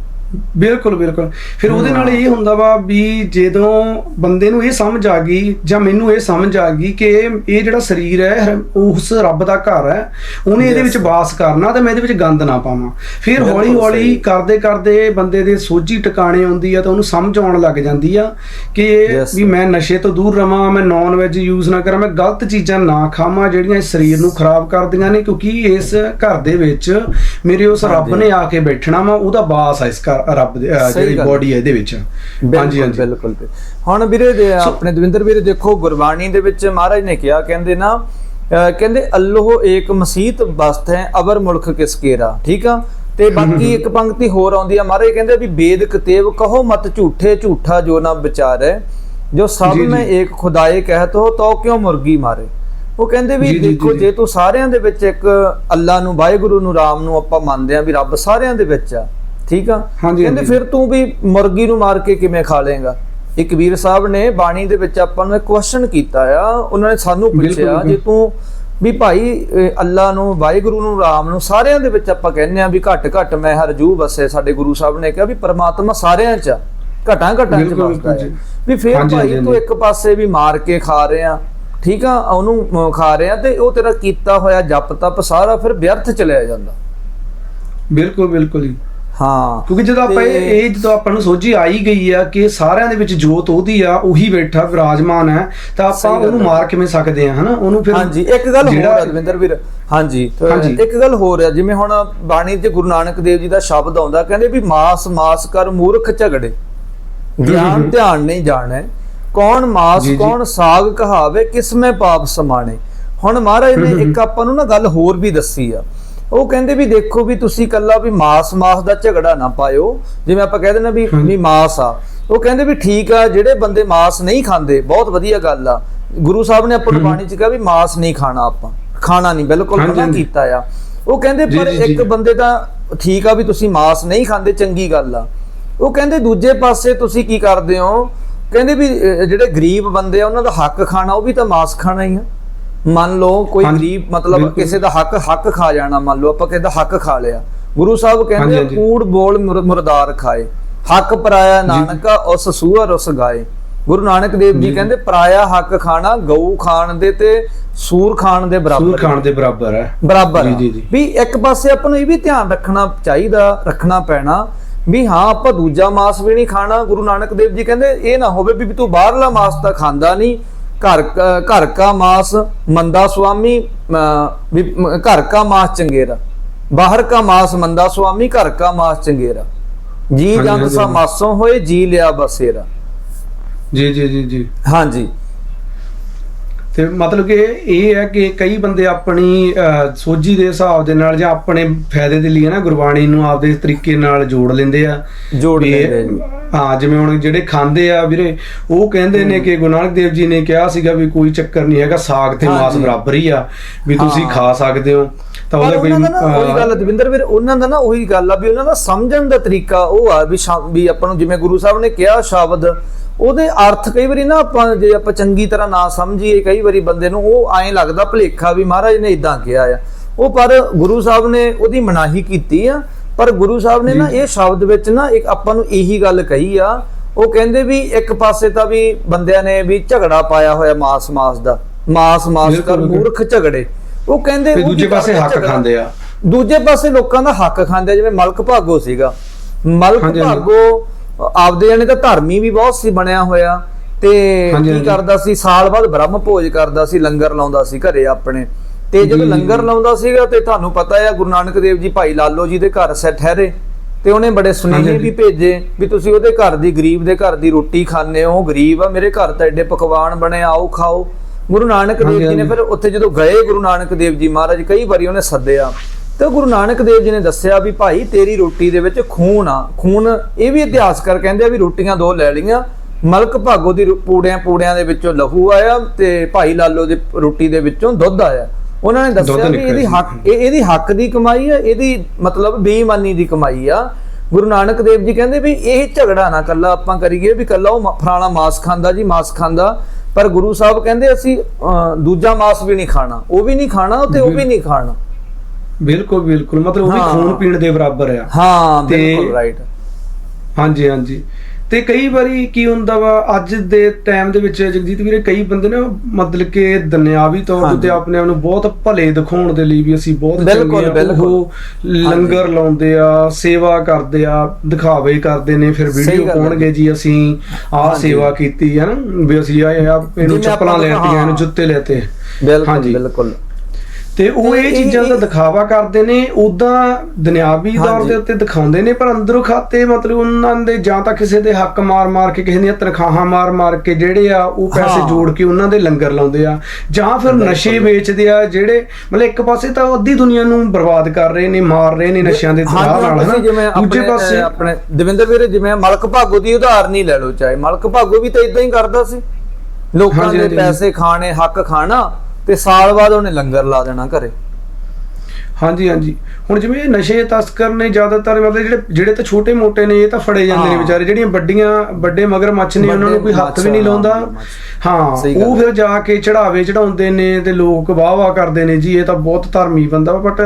ਬਿਲਕੁਲ ਬਿਲਕੁਲ ਫਿਰ ਉਹਦੇ ਨਾਲ। ਇਹ ਹੁੰਦਾ ਵਾ ਵੀ ਜਦੋਂ ਬੰਦੇ ਨੂੰ ਇਹ ਸਮਝ ਆ ਗਈ ਜਾਂ ਮੈਨੂੰ ਇਹ ਸਮਝ ਆ ਗਈ ਕਿ ਇਹ ਜਿਹੜਾ ਸਰੀਰ ਹੈ ਉਸ ਰੱਬ ਦਾ ਘਰ ਹੈ ਉਹਨੇ ਇਹਦੇ. ਵਿੱਚ ਵਾਸ ਕਰਨਾ ਤੇ ਮੈਂ ਇਹਦੇ ਵਿੱਚ ਗੰਦ ਨਾ ਪਾਵਾਂ ਫਿਰ ਹੌਲੀ ਹੌਲੀ। ਕਰਦੇ ਕਰਦੇ ਬੰਦੇ ਦੇ ਸੋਝੀ ਟਿਕਾਣੇ ਆਉਂਦੀ ਆ ਤਾਂ ਉਹਨੂੰ ਸਮਝ ਆਉਣ ਲੱਗ ਜਾਂਦੀ ਆ ਕਿ. ਵੀ ਮੈਂ ਨਸ਼ੇ ਤੋਂ ਦੂਰ ਰਵਾਂ ਮੈਂ ਨਾਨ ਵੈਜ ਯੂਜ਼ ਨਾ ਕਰਾਂ ਮੈਂ ਗਲਤ ਚੀਜ਼ਾਂ ਨਾ ਖਾਵਾਂ ਜਿਹੜੀਆਂ ਇਸ ਸਰੀਰ ਨੂੰ ਖਰਾਬ ਕਰਦੀਆਂ ਨੇ ਕਿਉਂਕਿ ਇਸ ਘਰ ਦੇ ਵਿੱਚ ਮੇਰੇ ਉਸ ਰੱਬ। ਨੇ ਆ ਕੇ ਬੈਠਣਾ ਵਾ ਉਹਦਾ ਬਾਸ ਆ ਇਸ ਘਰ ਰੱਬ ਦੇ ਅਹ, ਸਹੀ ਜਿਹੜੀ ਗੱਲ। ਬੋਡੀ ਹੈ ਇਹਦੇ ਵਿੱਚ। ਹਾਂਜੀ ਬਿਲਕੁਲ ਹਾਂਜੀ। ਬਿਲਕੁਲ ਹੁਣ ਵੀਰੇ ਦੇ ਆਪਣੇ ਦਵਿੰਦਰ ਵੀਰੇ ਦੇਖੋ ਗੁਰਬਾਣੀ ਦੇ ਵਿੱਚ ਮਹਾਰਾਜ ਨੇ ਕਿਹਾ ਕਹਿੰਦੇ ਨਾ ਅਹ ਕਹਿੰਦੇ ਅੱਲੋਹ ਏਕ ਮਸੀਤ ਬਸਤ ਹੈ ਅਵਰ ਮੁਲਕ ਕਿਸ ਕੇਰਾ? ਠੀਕ ਆ? ਤੇ ਬਾਕੀ ਇੱਕ ਪੰਕਤੀ ਹੋਰ ਆਉਂਦੀ ਆ ਮਹਾਰਾਜ ਕਹਿੰਦੇ ਵੀ ਵੇਦ ਕਤੇਵ ਕਹੋ ਮਤ ਝੂਠੇ ਝੂਠਾ ਜੋ ਨਾ ਵਿਚਾਰੈ ਜੋ ਸਭ ਜੀ, ਜੀ। ਮੈਂ ਏਕ ਖੁਦਾਏ ਕਹਿਤ ਹੋ ਤੋ ਕਿਉਂ ਮੁਰਗੀ ਮਾਰੇ? ਉਹ ਕਹਿੰਦੇ ਵੀ ਜੀ, ਜੀ, ਦੇਖੋ ਜੀ, ਜੇ ਤੂੰ ਸਾਰਿਆਂ ਦੇ ਵਿੱਚ ਇੱਕ ਅੱਲਾ ਨੂੰ ਵਾਹਿਗੁਰੂ ਨੂੰ ਰਾਮ ਨੂੰ ਆਪਾਂ ਮੰਨਦੇ ਆ ਵੀ ਰੱਬ ਸਾਰਿਆਂ ਦੇ ਵਿੱਚ ਆ ਠੀਕ ਆ ਕਹਿੰਦੇ। ਫਿਰ ਤੂੰ ਵੀ ਮੁਰਗੀ ਨੂੰ ਮਾਰ ਕੇ ਕਿਵੇਂ ਖਾ ਲੇਗਾ ਇੱਕ ਵੀਰ ਸਾਹਿਬ ਨੇ ਬਾਣੀ ਦੇ ਵਿੱਚ ਆਪਾਂ ਨੂੰ ਇੱਕ ਕੁਐਸਚਨ ਕੀਤਾ ਆ ਉਹਨਾਂ ਨੇ ਸਾਨੂੰ ਪੁੱਛਿਆ। ਜੇ ਤੂੰ ਵੀ ਭਾਈ ਅੱਲਾ ਨੂੰ ਵਾਹਿਗੁਰੂ ਨੂੰ ਰਾਮ ਨੂੰ ਸਾਰਿਆਂ ਦੇ ਵਿੱਚ ਆਪਾਂ ਕਹਿੰਦੇ ਆ ਵੀ ਘੱਟ ਘੱਟ ਮੈਂ ਹਰਜੂ ਵਸੇ ਸਾਡੇ ਗੁਰੂ ਸਾਹਿਬ ਨੇ ਕਿਹਾ ਵੀ ਪਰਮਾਤਮਾ ਸਾਰਿਆਂ 'ਚ ਘਟਾਂ ਘਟਾਂ 'ਚ ਵਸਦਾ ਹੈ ਜੀ। ਵੀ ਫਿਰ ਭਾਈ ਤੂੰ। ਇੱਕ ਪਾਸੇ ਵੀ ਮਾਰ ਕੇ ਖਾ ਰਿਹਾ ਠੀਕ ਆ ਉਹਨੂੰ ਖਾ ਰਿਹਾ ਤੇ ਉਹ ਤੇਰਾ ਕੀਤਾ ਹੋਇਆ ਜਪ ਤਪ ਸਾਰਾ ਫਿਰ ਵਿਅਰਥ ਚਲਿਆ ਜਾਂਦਾ ਬਿਲਕੁਲ ਬਿਲਕੁਲ ਜੀ ਹਾਂ। ਕਿਉਂਕਿ ਜਦੋਂ ਆਪਾਂ ਇਹ ਇਹ ਜਦੋਂ ਆਪਾਂ ਨੂੰ ਸੋਝੀ ਆਈ ਗਈ ਆ ਕਿ ਸਾਰਿਆਂ ਦੇ ਵਿੱਚ ਜੋਤ ਉਹਦੀ ਆ ਉਹੀ ਬੈਠਾ ਵਿਰਾਜਮਾਨ ਹੈ ਤਾਂ ਆਪਾਂ ਉਹਨੂੰ। ਮਾਰ ਕਿਵੇਂ ਸਕਦੇ ਆ ਹਨਾ? ਉਹਨੂੰ ਫਿਰ ਹਾਂਜੀ ਇੱਕ ਗੱਲ ਹੋਰ ਦਵਿੰਦਰ ਵੀਰ। ਹਾਂਜੀ। ਇੱਕ ਗੱਲ ਹੋਰ ਆ ਜਿਵੇਂ ਹੁਣ ਬਾਣੀ 'ਚ ਗੁਰੂ ਨਾਨਕ ਦੇਵ ਜੀ ਦਾ ਸ਼ਬਦ ਆਉਂਦਾ ਕਹਿੰਦੇ ਵੀ ਮਾਸ ਮਾਸ ਕਰ ਮੂਰਖ ਝਗੜੇ। ਗਿਆਨ ਧਿਆਨ ਨਹੀਂ ਜਾਣੈ। ਕੌਣ ਮਾਸ। ਕੌਣ ਸਾਗ ਕਹਾਵੇ ਕਿਸ ਮੈਂ ਪਾਪ ਸਮਾਣੇ। ਹੁਣ ਮਹਾਰਾਜ ਨੇ ਇੱਕ ਆਪਾਂ ਨੂੰ ਨਾ ਗੱਲ ਹੋਰ ਵੀ ਦੱਸੀ ਆ। ਉਹ ਕਹਿੰਦੇ ਵੀ ਦੇਖੋ ਵੀ ਤੁਸੀਂ ਕੱਲਾ ਵੀ ਮਾਸ ਮਾਸ ਦਾ ਝਗੜਾ ਨਾ ਪਾਇਓ। ਜਿਵੇਂ ਆਪਾਂ ਕਹਿੰਦੇ ਨਾ ਵੀ ਵੀ ਮਾਸ ਆ। ਉਹ ਕਹਿੰਦੇ ਵੀ ਠੀਕ ਆ ਜਿਹੜੇ ਬੰਦੇ ਮਾਸ ਨਹੀਂ ਖਾਂਦੇ ਬਹੁਤ ਵਧੀਆ ਗੱਲ ਆ। ਗੁਰੂ ਸਾਹਿਬ ਨੇ ਆਪਾਂ ਨੂੰ ਬਾਣੀ ਚ ਕਿਹਾ ਵੀ ਮਾਸ ਨਹੀਂ ਖਾਣਾ ਆਪਾਂ। ਖਾਣਾ ਨਹੀਂ ਬਿਲਕੁਲ ਮਨਾ। ਕੀਤਾ ਆ। ਉਹ ਕਹਿੰਦੇ ਪਰ। ਇੱਕ ਬੰਦੇ ਦਾ ਠੀਕ ਆ ਵੀ ਤੁਸੀਂ ਮਾਸ ਨਹੀਂ ਖਾਂਦੇ ਚੰਗੀ ਗੱਲ ਆ। ਉਹ ਕਹਿੰਦੇ ਦੂਜੇ ਪਾਸੇ ਤੁਸੀਂ ਕੀ ਕਰਦੇ ਹੋ? ਕਹਿੰਦੇ ਵੀ ਜਿਹੜੇ ਗਰੀਬ ਬੰਦੇ ਆ ਉਹਨਾਂ ਦਾ ਹੱਕ ਖਾਣਾ ਉਹ ਵੀ ਤਾਂ ਮਾਸ ਖਾਣਾ ਹੀ ਆ। ਮੰਨ ਲਓ ਕੋਈ ਗਰੀਬ ਮਤਲਬ। ਕਿਸੇ ਦਾ ਹੱਕ ਹੱਕ ਖਾ ਜਾਣਾ ਮੰਨ ਲਓ ਆਪਾਂ ਕਿਸੇ ਦਾ ਹੱਕ ਖਾ ਲਿਆ। ਗੁਰੂ ਸਾਹਿਬ ਕਹਿੰਦੇ। ਕੂੜ ਬੋਲ ਮੁਰ- ਮੁਰਦਾਰ ਖਾਏ। ਹੱਕ ਪਰਾਇਆ ਨਾਨਕਾ ਉਸ ਸੂਅਰ ਉਸ ਗਾਏ। ਗੁਰੂ ਨਾਨਕ ਦੇਵ ਜੀ ਕਹਿੰਦੇ ਪਰਾਇਆ ਹੱਕ ਖਾਣਾ ਗਊ ਖਾਣ ਦੇ ਤੇ ਸੂਰ ਖਾਣ ਦੇ ਸੂਰ ਬਰਾਬਰ ਖਾਣ ਦੇ ਬਰਾਬਰ ਹੈ। ਬਰਾਬਰ। ਵੀ ਇੱਕ ਪਾਸੇ ਆਪਾਂ ਨੂੰ ਇਹ ਵੀ ਧਿਆਨ ਰੱਖਣਾ ਚਾਹੀਦਾ ਰੱਖਣਾ ਪੈਣਾ ਵੀ ਹਾਂ ਆਪਾਂ ਦੂਜਾ ਮਾਸ ਵੀ ਨਹੀਂ ਖਾਣਾ। ਗੁਰੂ ਨਾਨਕ ਦੇਵ ਜੀ ਕਹਿੰਦੇ ਇਹ ਨਾ ਹੋਵੇ ਵੀ ਤੂੰ ਬਾਹਰਲਾ ਮਾਸ ਤਾਂ ਖਾਂਦਾ ਨਹੀਂ। ਘਰ ਘਰ ਕਾ ਮਾਸ ਮੰਦਾ ਸੁਆਮੀ ਘਰ ਕਾ ਮਾਸ ਚੰਗੇਰਾ। ਬਾਹਰ ਕਾ ਮਾਸ ਮੰਦਾ ਸੁਆਮੀ ਘਰ ਕਾ ਮਾਸ ਚੰਗੇਰਾ। ਜੀ ਜੰਦ ਸਾ। ਮਾਸੋਂ ਹੋਏ ਜੀ ਲਿਆ ਬਸੇਰਾ। ਜੀ ਜੀ ਜੀ ਜੀ। ਹਾਂਜੀ। ਤੇ ਮਤਲਬ ਕਿ ਇਹ ਹੈ ਕਿ ਕਈ ਬੰਦੇ ਆਪਣੀ ਸੋਝੀ ਦੇ ਹਿਸਾਬ ਦੇ ਨਾਲ ਜਾਂ ਆਪਣੇ ਫਾਇਦੇ ਦੇ ਲਈ ਨਾ ਗੁਰਬਾਣੀ ਨੂੰ ਆਪਦੇ ਤਰੀਕੇ ਨਾਲ ਜੋੜ ਲੈਂਦੇ ਆ ਜੋੜ ਲੈਂਦੇ। ਹਾਂ ਜਿਵੇਂ ਹੁਣ ਜਿਹੜੇ ਖਾਂਦੇ ਆ ਵੀਰੇ ਉਹ ਕਹਿੰਦੇ ਨੇ ਕਿ ਗੁਰੂ ਨਾਨਕ ਦੇਵ ਜੀ ਨੇ ਕਿਹਾ ਸੀਗਾ ਵੀ ਕੋਈ ਚੱਕਰ ਨਹੀਂ ਹੈਗਾ ਸਾਗ ਤੇ ਮਾਸ। ਬਰਾਬਰ ਹੀ ਆ ਵੀ ਤੁਸੀਂ। ਖਾ ਸਕਦੇ ਹੋ ਤਾਂ ਉਹਦਾ ਕੋਈ ਉਹੀ ਗੱਲ ਦਵਿੰਦਰ ਵੀਰ ਉਹਨਾਂ ਦਾ ਨਾ ਉਹੀ ਗੱਲ ਆ ਵੀ ਉਹਨਾਂ ਦਾ ਸਮਝਣ ਦਾ ਤਰੀਕਾ ਉਹ ਆ ਵੀ ਆਪਾਂ ਨੂੰ ਜਿਵੇਂ ਗੁਰੂ ਸਾਹਿਬ ਨੇ ਕਿਹਾ ਸ਼ਬਦ ਉਹਦੇ ਅਰਥ ਕਈ ਵਾਰੀ ਨਾ ਆਪਾਂ ਜੇ ਆਪਾਂ ਚੰਗੀ ਤਰ੍ਹਾਂ ਨਾ ਸਮਝੀਏ ਕਈ ਵਾਰੀ ਬੰਦੇ ਨੂੰ ਉਹ ਐਂ ਲੱਗਦਾ ਭਲੇਖਾ ਵੀ ਮਹਾਰਾਜ ਨੇ ਇਦਾਂ ਕਿਹਾ ਆ ਉਹ ਪਰ ਗੁਰੂ ਸਾਹਿਬ ਨੇ ਉਹਦੀ ਮਨਾਹੀ ਕੀਤੀ ਆ ਪਰ ਗੁਰੂ ਸਾਹਿਬ ਨੇ ਨਾ ਇਹ ਸ਼ਬਦ ਵਿੱਚ ਨਾ ਇੱਕ ਆਪਾਂ ਨੂੰ ਇਹੀ ਗੱਲ ਕਹੀ ਆ ਉਹ ਕਹਿੰਦੇ ਵੀ ਇੱਕ ਪਾਸੇ ਤਾਂ ਵੀ ਬੰਦਿਆਂ ਨੇ ਵੀ ਝਗੜਾ ਪਾਇਆ ਹੋਇਆ ਮਾਸ ਮਾਸ ਦਾ ਮਾਸ ਮਾਸ ਕਰ। ਮੂਰਖ ਝਗੜੇ ਉਹ ਕਹਿੰਦੇ ਦੂਜੇ ਪਾਸੇ ਹੱਕ? ਖਾਂਦੇ ਆ ਦੂਜੇ ਪਾਸੇ ਲੋਕਾਂ ਦਾ ਹੱਕ ਖਾਂਦੇ ਆ, ਜਿਵੇਂ ਮਲਕ ਭਾਗੋ ਸੀਗਾ ਮਲਕ। ਭਾਗੋ ਆਪਦੇ ਜਾਨੇ ਤਾਂ ਧਰਮੀ ਵੀ ਬਹੁਤ ਸੀ ਬਣਿਆ ਹੋਇਆ ਤੇ ਕੀ। ਕਰਦਾ ਸੀ ਸਾਲ ਬਾਅਦ ਬ੍ਰਹਮ ਭੋਜ ਕਰਦਾ ਸੀ ਲੰਗਰ ਲਾਉਂਦਾ ਸੀ ਘਰੇ ਆਪਣੇ ਤੇ ਜਦੋਂ ਲੰਗਰ। ਲਾਉਂਦਾ ਸੀਗਾ ਤੇ ਤੁਹਾਨੂੰ ਪਤਾ ਹੈ ਗੁਰੂ ਨਾਨਕ ਦੇਵ ਜੀ ਭਾਈ ਲਾਲੋ ਜੀ ਦੇ ਘਰ ਸੇ ਠਹਿਰੇ ਤੇ ਉਹਨੇ ਬੜੇ ਸੁਨੇਹੇ। ਵੀ ਭੇਜੇ ਵੀ ਤੁਸੀਂ ਉਹਦੇ ਘਰ ਦੀ ਗਰੀਬ ਦੇ ਘਰ ਦੀ ਰੋਟੀ ਖਾਂਦੇ ਹੋ ਗਰੀਬ ਆ ਮੇਰੇ ਘਰ ਤਾਂ ਐਡੇ ਪਕਵਾਨ ਬਣੇ ਆਓ ਖਾਓ ਗੁਰੂ ਨਾਨਕ ਦੇਵ ਜੀ ਨੇ। ਫਿਰ ਉੱਥੇ ਜਦੋਂ ਗਏ ਗੁਰੂ ਨਾਨਕ ਦੇਵ ਜੀ ਮਹਾਰਾਜ ਕਈ ਵਾਰੀ ਉਹਨੇ ਸੱਦਿਆ ਤੇ ਗੁਰੂ ਨਾਨਕ ਦੇਵ ਜੀ ਨੇ ਦੱਸਿਆ ਵੀ ਭਾਈ ਤੇਰੀ ਰੋਟੀ ਦੇ ਵਿੱਚ ਖੂਨ ਆ। ਖੂਨ ਇਹ ਵੀ ਇਤਿਹਾਸਕਾਰ ਕਹਿੰਦੇ ਆ ਵੀ ਰੋਟੀਆਂ ਦੋ ਲੈ ਲਈਆਂ। ਮਲਕ ਭਾਗੋ ਦੀ ਪੂੜਿਆਂ ਪੂੜਿਆਂ ਦੇ ਵਿੱਚੋਂ ਲਹੂ ਆਇਆ ਤੇ ਭਾਈ ਲਾਲੋ ਦੀ ਰੋਟੀ ਦੇ ਵਿੱਚੋਂ ਦੁੱਧ ਆਇਆ। ਉਹਨਾਂ ਨੇ ਦੱਸਿਆ ਵੀ ਇਹਦੀ। ਹੱਕ ਇਹ ਇਹਦੀ ਹੱਕ ਦੀ ਕਮਾਈ ਆ ਇਹਦੀ ਮਤਲਬ ਬੇਈਮਾਨੀ ਦੀ ਕਮਾਈ ਆ। ਗੁਰੂ ਨਾਨਕ ਦੇਵ ਜੀ ਕਹਿੰਦੇ ਵੀ ਇਹ ਝਗੜਾ ਨਾ ਕੱਲਾ ਆਪਾਂ ਕਰੀਏ ਵੀ ਕੱਲਾ ਉਹ ਫਲਾਣਾ ਮਾਸ ਖਾਂਦਾ ਜੀ ਮਾਸ ਖਾਂਦਾ। ਪਰ ਗੁਰੂ ਸਾਹਿਬ ਕਹਿੰਦੇ ਅਸੀਂ ਦੂਜਾ ਮਾਸ ਵੀ ਨਹੀਂ ਖਾਣਾ। ਉਹ ਵੀ ਨਹੀਂ ਖਾਣਾ ਤੇ ਉਹ ਵੀ ਨਹੀਂ ਖਾਣਾ। ਬਿਲਕੁਲ ਬਿਲਕੁਲ ਮਤਲਬ ਉਹ ਵੀ ਹਾਂ। ਖੂਨ ਪੀਣ ਦੇ ਬਰਾਬਰ ਆ ਹਾਂ ਤੇ- ਬਿਲਕੁਲ ਰਾਈਟ ਹਾਂਜੀ ਹਾਂਜੀ ਤੇ ਕਈ ਵਾਰੀ ਕੀ ਹੁੰਦਾ ਵਾ ਅੱਜ ਦੇ ਟਾਈਮ ਦੇ ਵਿੱਚ ਜਗਜੀਤ ਵੀਰੇ ਕਈ ਬੰਦੇ ਨਾ ਮਤਲਬ ਕਿ ਦੁਨਿਆਵੀ ਤੌਰ ਹਾਂਜੀ। ਤੇ ਆਪਣੇ ਆਪ ਨੂੰ ਬਹੁਤ ਭਲੇ ਦਿਖਾਉਣ ਦੇ ਲਈ ਵੀ ਅਸੀਂ ਬਹੁਤ ਬਿਲਕੁਲ, ਚੰਗੇ ਆ ਬਿਲਕੁਲ। ਉਹ ਲੰਗਰ ਲਾਉਂਦੇ ਆ ਸੇਵਾ ਕਰਦੇ ਆ ਦਿਖਾਵੇ ਕਰਦੇ ਨੇ ਫਿਰ ਸਹੀ ਵੀਡੀਓ ਗੱਲ ਹੈ। ਪਾਉਣਗੇ ਜੀ ਅਸੀਂ ਆਹ ਹਾਂਜੀ। ਸੇਵਾ ਕੀਤੀ ਹੈ ਨਾ ਵੀ ਅਸੀਂ ਆ ਇਹਨੂੰ ਜਿਵੇਂ ਚੱਪਲਾਂ ਲੈਤੀਆਂ ਇਹਨੂੰ ਹਾਂ। ਜੁੱਤੇ ਲੈਤੇ ਬਿਲਕੁਲ ਹਾਂਜੀ। ਬਿਲਕੁਲ ਤੇ ਉਹ ਇਹ ਚੀਜ਼ਾਂ ਦਾ ਦਿਖਾਵਾ ਕਰਦੇ ਨੇ ਉਦਾਂ ਦੁਨਿਆਵੀ ਹਾਂਜੀ। ਦੇ ਉੱਤੇ ਦਿਖਾਉਂਦੇ ਨੇ ਪਰ ਅੰਦਰੋਂ ਖਾਤੇ ਮਤਲਬ ਉਹਨਾਂ ਦੇ ਜਾਂ ਤਾਂ ਕਿਸੇ ਦੇ ਹੱਕ ਮਾਰ-ਮਾਰ ਕੇ ਕਿਸੇ ਦੀਆਂ ਤਨਖਾਹਾਂ ਮਾਰ-ਮਾਰ ਕੇ ਜਿਹੜੇ ਆ ਉਹ ਪੈਸੇ। ਜੋੜ ਕੇ ਉਹਨਾਂ ਦੇ ਲੰਗਰ ਲਾਉਂਦੇ ਆ ਜਾਂ ਫਿਰ ਨਸ਼ੇ ਵੇਚਦੇ ਆ ਜਿਹੜੇ ਮਤਲਬ ਇੱਕ ਪਾਸੇ ਤਾਂ ਅੱਧੀ ਦੁਨੀਆ ਨੂੰ ਬਰਬਾਦ ਕਰ ਰਹੇ ਨੇ ਮਾਰ ਰਹੇ ਨੇ ਨਸ਼ਿਆਂ ਦੇ ਹਾਂਜੀ, ਨਾਲ ਹਨਾ ਦੂਜੇ ਆਪਣੇ ਪਾਸੇ ਅਹ, ਆਪਣੇ ਦਵਿੰਦਰ ਵੀਰੇ ਜਿਵੇਂ ਮਲਕ ਭਾਗੋ ਦੀ ਉਦਾਹਰਨ ਹੀ ਲੈ ਲਓ ਚਾਹੇ ਮਲਕ ਭਾਗੋ ਵੀ ਤਾਂ ਇਦਾਂ ਹੀ ਕਰਦਾ ਸੀ ਲੋਕਾਂ ਦੇ। ਪੈਸੇ ਖਾਣੇ ਹੱਕ ਖਾਣਾ ਤੇ ਸਾਲ ਬਾਅਦ ਉਹਨੇ ਲੰਗਰ ਲਾ ਦੇਣਾ ਘਰੇ। ਹਾਂਜੀ ਹਾਂਜੀ। ਹੁਣ ਜਿਵੇਂ ਇਹ ਨਸ਼ੇ ਤਸਕਰ ਨੇ ਜ਼ਿਆਦਾਤਰ ਮਤਲਬ ਜਿਹੜੇ ਜਿਹੜੇ ਤਾਂ ਛੋਟੇ ਮੋਟੇ ਨੇ ਇਹ ਤਾਂ ਫੜੇ ਜਾਂਦੇ ਨੇ। ਵਿਚਾਰੇ। ਜਿਹੜੀਆਂ ਵੱਡੀਆਂ ਵੱਡੇ ਮਗਰਮੱਛ ਨੇ ਉਹਨਾਂ ਨੂੰ ਕੋਈ ਹੱਥ ਵੀ ਨਹੀਂ ਲਾਉਂਦਾ। ਹਾਂ ਉਹ ਫਿਰ ਜਾ ਕੇ ਚੜਾਵੇ ਚੜਾਉਂਦੇ ਨੇ ਤੇ ਲੋਕ ਵਾਹ ਵਾਹ ਕਰਦੇ ਨੇ। ਜੀ ਇਹ ਤਾਂ ਬਹੁਤ ਧਰਮੀ ਬੰਦਾ ਵਾ ਬਟ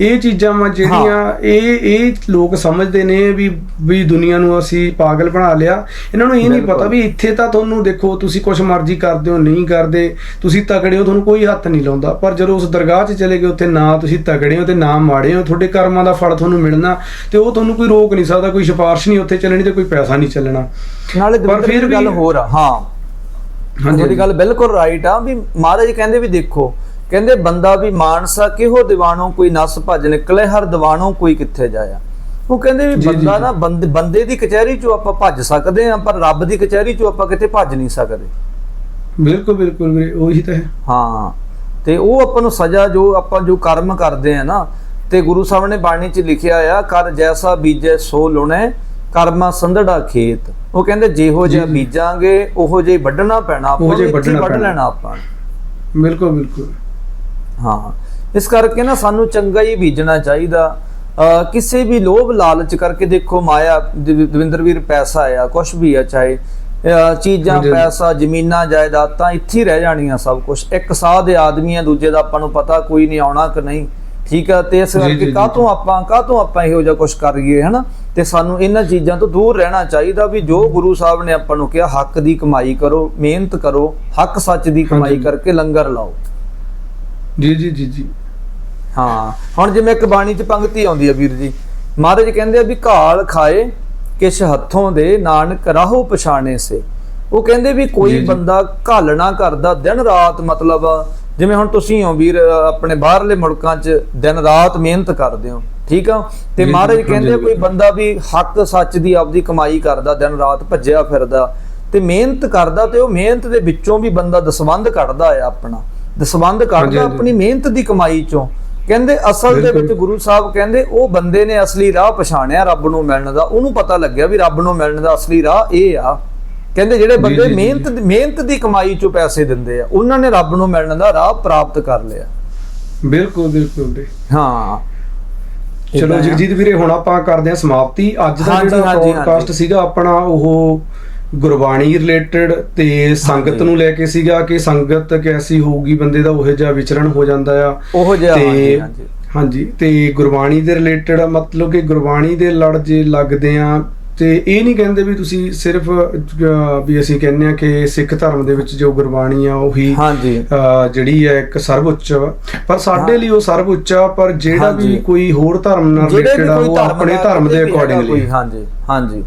ਇਹ ਚੀਜ਼ਾਂ ਵਾ ਜਿਹੜੀਆਂ ਇਹ ਇਹ ਲੋਕ ਸਮਝਦੇ ਨੇ ਵੀ ਵੀ ਦੁਨੀਆ ਨੂੰ ਅਸੀਂ ਪਾਗਲ ਬਣਾ ਲਿਆ। ਇਹਨਾਂ ਨੂੰ ਇਹ ਨਹੀਂ। ਪਤਾ ਵੀ ਇੱਥੇ ਤਾਂ ਤੁਹਾਨੂੰ ਦੇਖੋ ਤੁਸੀਂ ਕੁਝ ਮਰਜ਼ੀ ਕਰਦੇ ਹੋ ਨਹੀਂ ਕਰਦੇ। ਤੁਸੀਂ ਤਗੜੇ ਹੋ ਤੁਹਾਨੂੰ ਕੋਈ ਹੱਥ ਨਹੀਂ ਲਾਉਂਦਾ। ਪਰ ਜਦੋਂ ਉਸ ਦਰਗਾਹ 'ਚ ਚਲੇ ਗਏ ਉੱਥੇ ਨਾ ਤੁਸੀਂ ਤਗੜੇ ਹੋ ਤੇ ਨਾ ਮਾੜੇ ਹੋ ਤੁਹਾਡੇ ਕਰਮਾਂ ਦਾ ਫਲ ਤੁਹਾਨੂੰ ਮਿਲਣਾ ਤੇ ਉਹ ਤੁਹਾਨੂੰ ਕੋਈ ਰੋਕ ਨਹੀਂ ਸਕਦਾ ਕੋਈ ਸਿਫਾਰਿਸ਼ ਨਹੀਂ ਉੱਥੇ ਚੱਲਣੀ ਤੇ ਕੋਈ ਪੈਸਾ ਨਹੀਂ ਚੱਲਣਾ। ਨਾਲੇ ਪਰ ਫਿਰ ਗੱਲ ਹੋਰ ਆ ਹਾਂ। ਤੁਹਾਡੀ ਗੱਲ ਬਿਲਕੁਲ ਰਾਈਟ ਆ ਵੀ ਮਹਾਰਾਜ ਕਹਿੰਦੇ ਵੀ ਦੇਖੋ ਕਹਿੰਦੇ ਬੰਦਾ ਵੀ ਮਾਨਸਾ ਕਿਹੋ ਦੀਵਾਨੋਂ ਕੋਈ ਨਸ ਭੱਜ ਨਿਕਲੇ ਹਰ ਦੀਵਾਨੋਂ ਕੋਈ ਕਿੱਥੇ ਜਾਇਆ। ਉਹ ਕਹਿੰਦੇ ਵੀ ਬੰਦਾ। ਨਾ ਬੰਦੇ ਬੰਦੇ ਦੀ ਕਚਹਿਰੀ ਚੋਂ ਆਪਾਂ ਭੱਜ ਸਕਦੇ ਆ ਪਰ ਰੱਬ ਦੀ ਕਚਹਿਰੀ ਚੋਂ ਆਪਾਂ ਕਿਤੇ ਭੱਜ ਨਹੀਂ ਸਕਦੇ। ਬਿਲਕੁਲ ਬਿਲਕੁਲ ਵੀਰੇ ਉਹੀ ਤਾਂ ਹੈ। ਹਾਂ। ਤੇ ਉਹ ਆਪਾਂ ਨੂੰ ਸਜ਼ਾ ਜੋ ਆਪਾਂ ਜੋ ਕਰਮ ਕਰਦੇ ਆ ਨਾ ਤੇ ਗੁਰੂ ਸਾਹਿਬ ਨੇ ਬਾਣੀ 'ਚ ਲਿਖਿਆ ਆ ਕਰ ਜੈਸਾ ਬੀਜੈ ਸੋ ਲੁਣੈ ਕਰਮਾ ਸੰਧੜਾ ਖੇਤ ਉਹ ਕਹਿੰਦੇ ਜਿਹੋ ਜਿਹਾ। ਬੀਜਾਂਗੇ ਉਹੋ ਜਿਹਾ ਵੱਢਣਾ ਪੈਣਾ ਆਪਾਂ ਨੂੰ, ਵੱਢਣਾ ਵੱਢ। ਲੈਣਾ ਆਪਾਂ। ਬਿਲਕੁਲ ਬਿਲਕੁਲ ਹਾਂ ਇਸ ਕਰਕੇ ਨਾ ਸਾਨੂੰ ਚੰਗਾ ਹੀ ਬੀਜਣਾ ਚਾਹੀਦਾ ਕਿਸੇ ਵੀ ਲੋਭ ਲਾਲਚ ਕਰਕੇ ਦੇਖੋ ਮਾਇਆ ਦਵ- ਦਵਿੰਦਰ ਵੀਰ ਪੈਸਾ ਆ ਕੁਝ ਵੀ ਆ ਚਾਹੇ ਚੀਜ਼ਾਂ। ਪੈਸਾ ਜ਼ਮੀਨਾਂ ਜਾਇਦਾਦਾਂ ਇੱਥੇ ਹੀ ਰਹਿ ਜਾਣੀਆਂ ਸਭ ਕੁਝ ਇੱਕ ਸਾਹ ਦੇ ਆਦਮੀ ਆ ਦੂਜੇ ਦਾ ਆਪਾਂ ਨੂੰ ਪਤਾ ਕੋਈ ਨਹੀਂ ਆਉਣਾ ਕਿ ਨਹੀਂ। ਠੀਕ ਆ? ਤੇ ਇਸ ਕਰਕੇ ਕਾਹਤੋਂ ਆਪਾਂ ਕਾਹਤੋਂ ਆਪਾਂ ਇਹੋ ਜਿਹਾ ਕੁਝ ਕਰੀਏ ਹਨਾ? ਤੇ ਸਾਨੂੰ ਇਹਨਾਂ ਚੀਜ਼ਾਂ ਤੋਂ ਦੂਰ ਰਹਿਣਾ ਚਾਹੀਦਾ ਵੀ ਜੋ ਗੁਰੂ ਸਾਹਿਬ ਨੇ ਆਪਾਂ ਨੂੰ ਕਿਹਾ ਹੱਕ ਦੀ ਕਮਾਈ ਕਰੋ ਮਿਹਨਤ ਕਰੋ ਹੱਕ ਸੱਚ ਦੀ ਕਮਾਈ। ਕਰਕੇ ਲੰਗਰ ਲਾਓ। ਜੀ ਜੀ ਜੀ ਜੀ। ਹਾਂ। ਹੁਣ ਜਿਵੇਂ ਇੱਕ ਬਾਣੀ ਚ ਪੰਕਤੀ ਆਉਂਦੀ ਹੈ ਵੀਰ ਜੀ। ਮਹਾਰਾਜ ਕਹਿੰਦੇ ਆ ਵੀ ਘਾਲ ਖਾਏ ਕਿਛ ਹੱਥੋਂ ਦੇ ਨਾਨਕ ਰਾਹੋ ਪਛਾਣੇ ਸੇ ਉਹ ਕਹਿੰਦੇ ਵੀ ਕੋਈ। ਬੰਦਾ ਘਾਲਣਾ ਕਰਦਾ ਦਿਨ ਰਾਤ ਮਤਲਬ ਜਿਵੇਂ ਹੁਣ ਤੁਸੀਂ ਹੋ ਵੀਰ ਆਪਣੇ ਬਾਹਰਲੇ ਮੁਲਕਾਂ 'ਚ ਦਿਨ ਰਾਤ ਮਿਹਨਤ ਕਰਦੇ ਹੋ ਠੀਕ ਆ ਤੇ ਮਹਾਰਾਜ ਕਹਿੰਦੇ ਕੋਈ। ਬੰਦਾ ਵੀ ਹੱਕ ਸੱਚ ਦੀ ਆਪਦੀ ਕਮਾਈ ਕਰਦਾ ਦਿਨ ਰਾਤ ਭੱਜਿਆ ਫਿਰਦਾ ਤੇ ਮਿਹਨਤ ਕਰਦਾ ਤੇ ਉਹ ਮਿਹਨਤ ਦੇ ਵਿੱਚੋਂ ਵੀ ਬੰਦਾ ਦਸਵੰਧ ਕੱਢਦਾ ਆ ਆਪਣਾ ਦਸਵੰਧ ਹਾਂਜੀ, ਕੱਢਦਾ। ਆਪਣੀ ਮਿਹਨਤ ਦੀ ਕਮਾਈ ਚੋਂ ਕਹਿੰਦੇ ਅਸਲ ਦੇ। ਵਿੱਚ ਗੁਰੂ ਸਾਹਿਬ ਕਹਿੰਦੇ ਉਹ ਬੰਦੇ ਨੇ ਅਸਲੀ ਰਾਹ ਪਛਾਣਿਆ ਰੱਬ ਨੂੰ ਮਿਲਣ ਦਾ ਉਹਨੂੰ ਪਤਾ ਲੱਗਿਆ ਵੀ ਰੱਬ ਨੂੰ ਮਿਲਣ ਦਾ ਅਸਲੀ ਰਾਹ ਇਹ ਆ ਕਹਿੰਦੇ ਜਿਹੜੇ ਬੰਦੇ ਮਿਹਨਤ ਮਿਹਨਤ ਦੀ ਕਮਾਈ ਚੋਂ ਪੈਸੇ ਦਿੰਦੇ ਆ ਉਹਨਾਂ ਨੇ ਰੱਬ ਨੂੰ ਮਿਲਣ ਦਾ ਰਾਹ ਪ੍ਰਾਪਤ ਕਰ ਲਿਆ ਬਿਲਕੁਲ ਬਿਲਕੁਲ ਹਾਂ ਚਲੋ। ਜਗਜੀਤ ਵੀਰੇ ਹੁਣ ਆਪਾਂ ਕਰਦੇ ਹਾਂ ਸਮਾਪਤੀ ਅੱਜ ਦਾ ਜਿਹੜਾ ਪੋਡਕਾਸਟ। ਸੀਗਾ ਆਪਣਾ ਉਹ ਗੁਰਬਾਣੀ ਰਿਲੇਟਡ ਤੇ ਸੰਗਤ। ਨੂੰ ਲੈ ਕੇ ਸੀਗਾ ਕਿ ਸੰਗਤ ਕੈਸੀ ਹੋਊਗੀ ਬੰਦੇ ਦਾ ਉਹੋ ਜਿਹਾ ਵਿਚਰਣ ਹੋ ਜਾਂਦਾ ਆ ਉਹੋ ਜਿਹਾ ਹਾਂਜੀ ਤੇ ਹਾਂਜੀ ਹਾਂਜੀ ਤੇ ਗੁਰਬਾਣੀ ਦੇ ਰਿਲੇਟਡ ਮਤਲਬ ਕਿ ਗੁਰਬਾਣੀ ਦੇ ਲੜ ਜੇ ਲੱਗਦੇ ਆ ਤੇ ਇਹ ਨਹੀਂ ਕਹਿੰਦੇ ਵੀ ਤੁਸੀਂ ਸਿਰਫ ਵੀ ਅਸੀਂ ਕਹਿੰਦੇ ਆ ਕਿ ਸਿੱਖ ਧਰਮ ਦੇ ਵਿੱਚ ਜੋ ਗੁਰਬਾਣੀ ਆ ਉਹੀ ਜਿਹੜੀ ਹੈ ਇੱਕ ਸਰਵਉੱਚ ਪਰ ਸਾਡੇ। ਲਈ ਉਹ ਸਰਵਉੱਚ ਆ ਪਰ ਜਿਹੜਾ ਵੀ। ਕੋਈ ਹੋਰ ਧਰਮ ਨਾਲ ਰਿਲੇਟਡ ਆ ਉਹ ਆਪਣੇ ਧਰਮ ਦੇ ਅਕੋਰਡਿੰਗਲੀ ਹਾਂਜੀ ਹਾਂਜੀ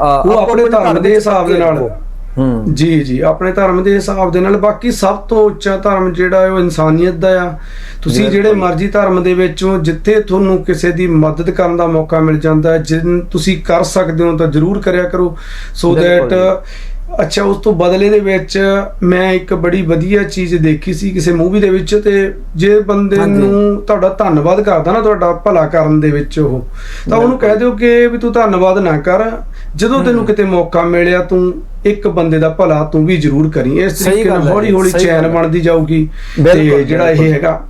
ਉਹ ਆਪੋ ਆਪਣੇ ਧਰਮ ਦੇ ਹਿਸਾਬ ਦੇ ਨਾਲ। ਹੂੰ। ਜੀ ਜੀ ਆਪਣੇ ਧਰਮ ਦੇ ਹਿਸਾਬ ਦੇ ਨਾਲ। ਬਾਕੀ ਸਭ ਤੋਂ ਉੱਚਾ ਧਰਮ ਜਿਹੜਾ ਹੈ ਉਹ ਇਨਸਾਨੀਅਤ ਦਾ ਆ। ਤੁਸੀਂ। ਜਿਹੜੇ ਮਰਜ਼ੀ ਧਰਮ ਦੇ ਵਿੱਚੋਂ ਜਿੱਥੇ ਤੁਹਾਨੂੰ ਕਿਸੇ ਦੀ ਮਦਦ ਕਰਨ ਦਾ ਮੌਕਾ ਮਿਲ ਜਾਂਦਾ ਹੈ ਜਿਨ ਤੁਸੀਂ ਕਰ ਸਕਦੇ ਹੋ ਤਾਂ ਜ਼ਰੂਰ ਕਰਿਆ ਕਰੋ। ਸੋ ਦੈਟ ਅੱਛਾ ਉਸ ਤੋਂ ਬਦਲੇ ਦੇ ਵਿੱਚ ਮੈਂ ਇੱਕ ਬੜੀ ਵਧੀਆ ਚੀਜ਼ ਦੇਖੀ ਸੀ ਕਿਸੇ ਮੂਵੀ ਦੇ ਵਿੱਚ ਤੇ ਜੇ ਬੰਦੇ। ਨੂੰ ਤੁਹਾਡਾ ਧੰਨਵਾਦ ਕਰਦਾ ਨਾ ਤੁਹਾਡਾ ਭਲਾ ਕਰਨ ਦੇ ਵਿੱਚ ਉਹ ਤਾਂ ਉਹਨੂੰ ਕਹਿ ਦਿਓ ਕਿ ਵੀ ਤੂੰ ਧੰਨਵਾਦ ਨਾ ਕਰ। ਜਦੋਂ ਤੈਨੂੰ ਕਿਤੇ ਮੌਕਾ ਮਿਲਿਆ ਤੂੰ ਇੱਕ ਬੰਦੇ ਦਾ ਭਲਾ ਤੂੰ ਵੀ ਜ਼ਰੂਰ ਕਰੀ ਇਸ ਤਰੀਕੇ ਨਾਲ ਹੌਲੀ ਹੌਲੀ ਚੈਨ। ਬਣਦੀ ਜਾਊਗੀ ਤੇ ਜਿਹੜਾ ਇਹ। ਹੈਗਾ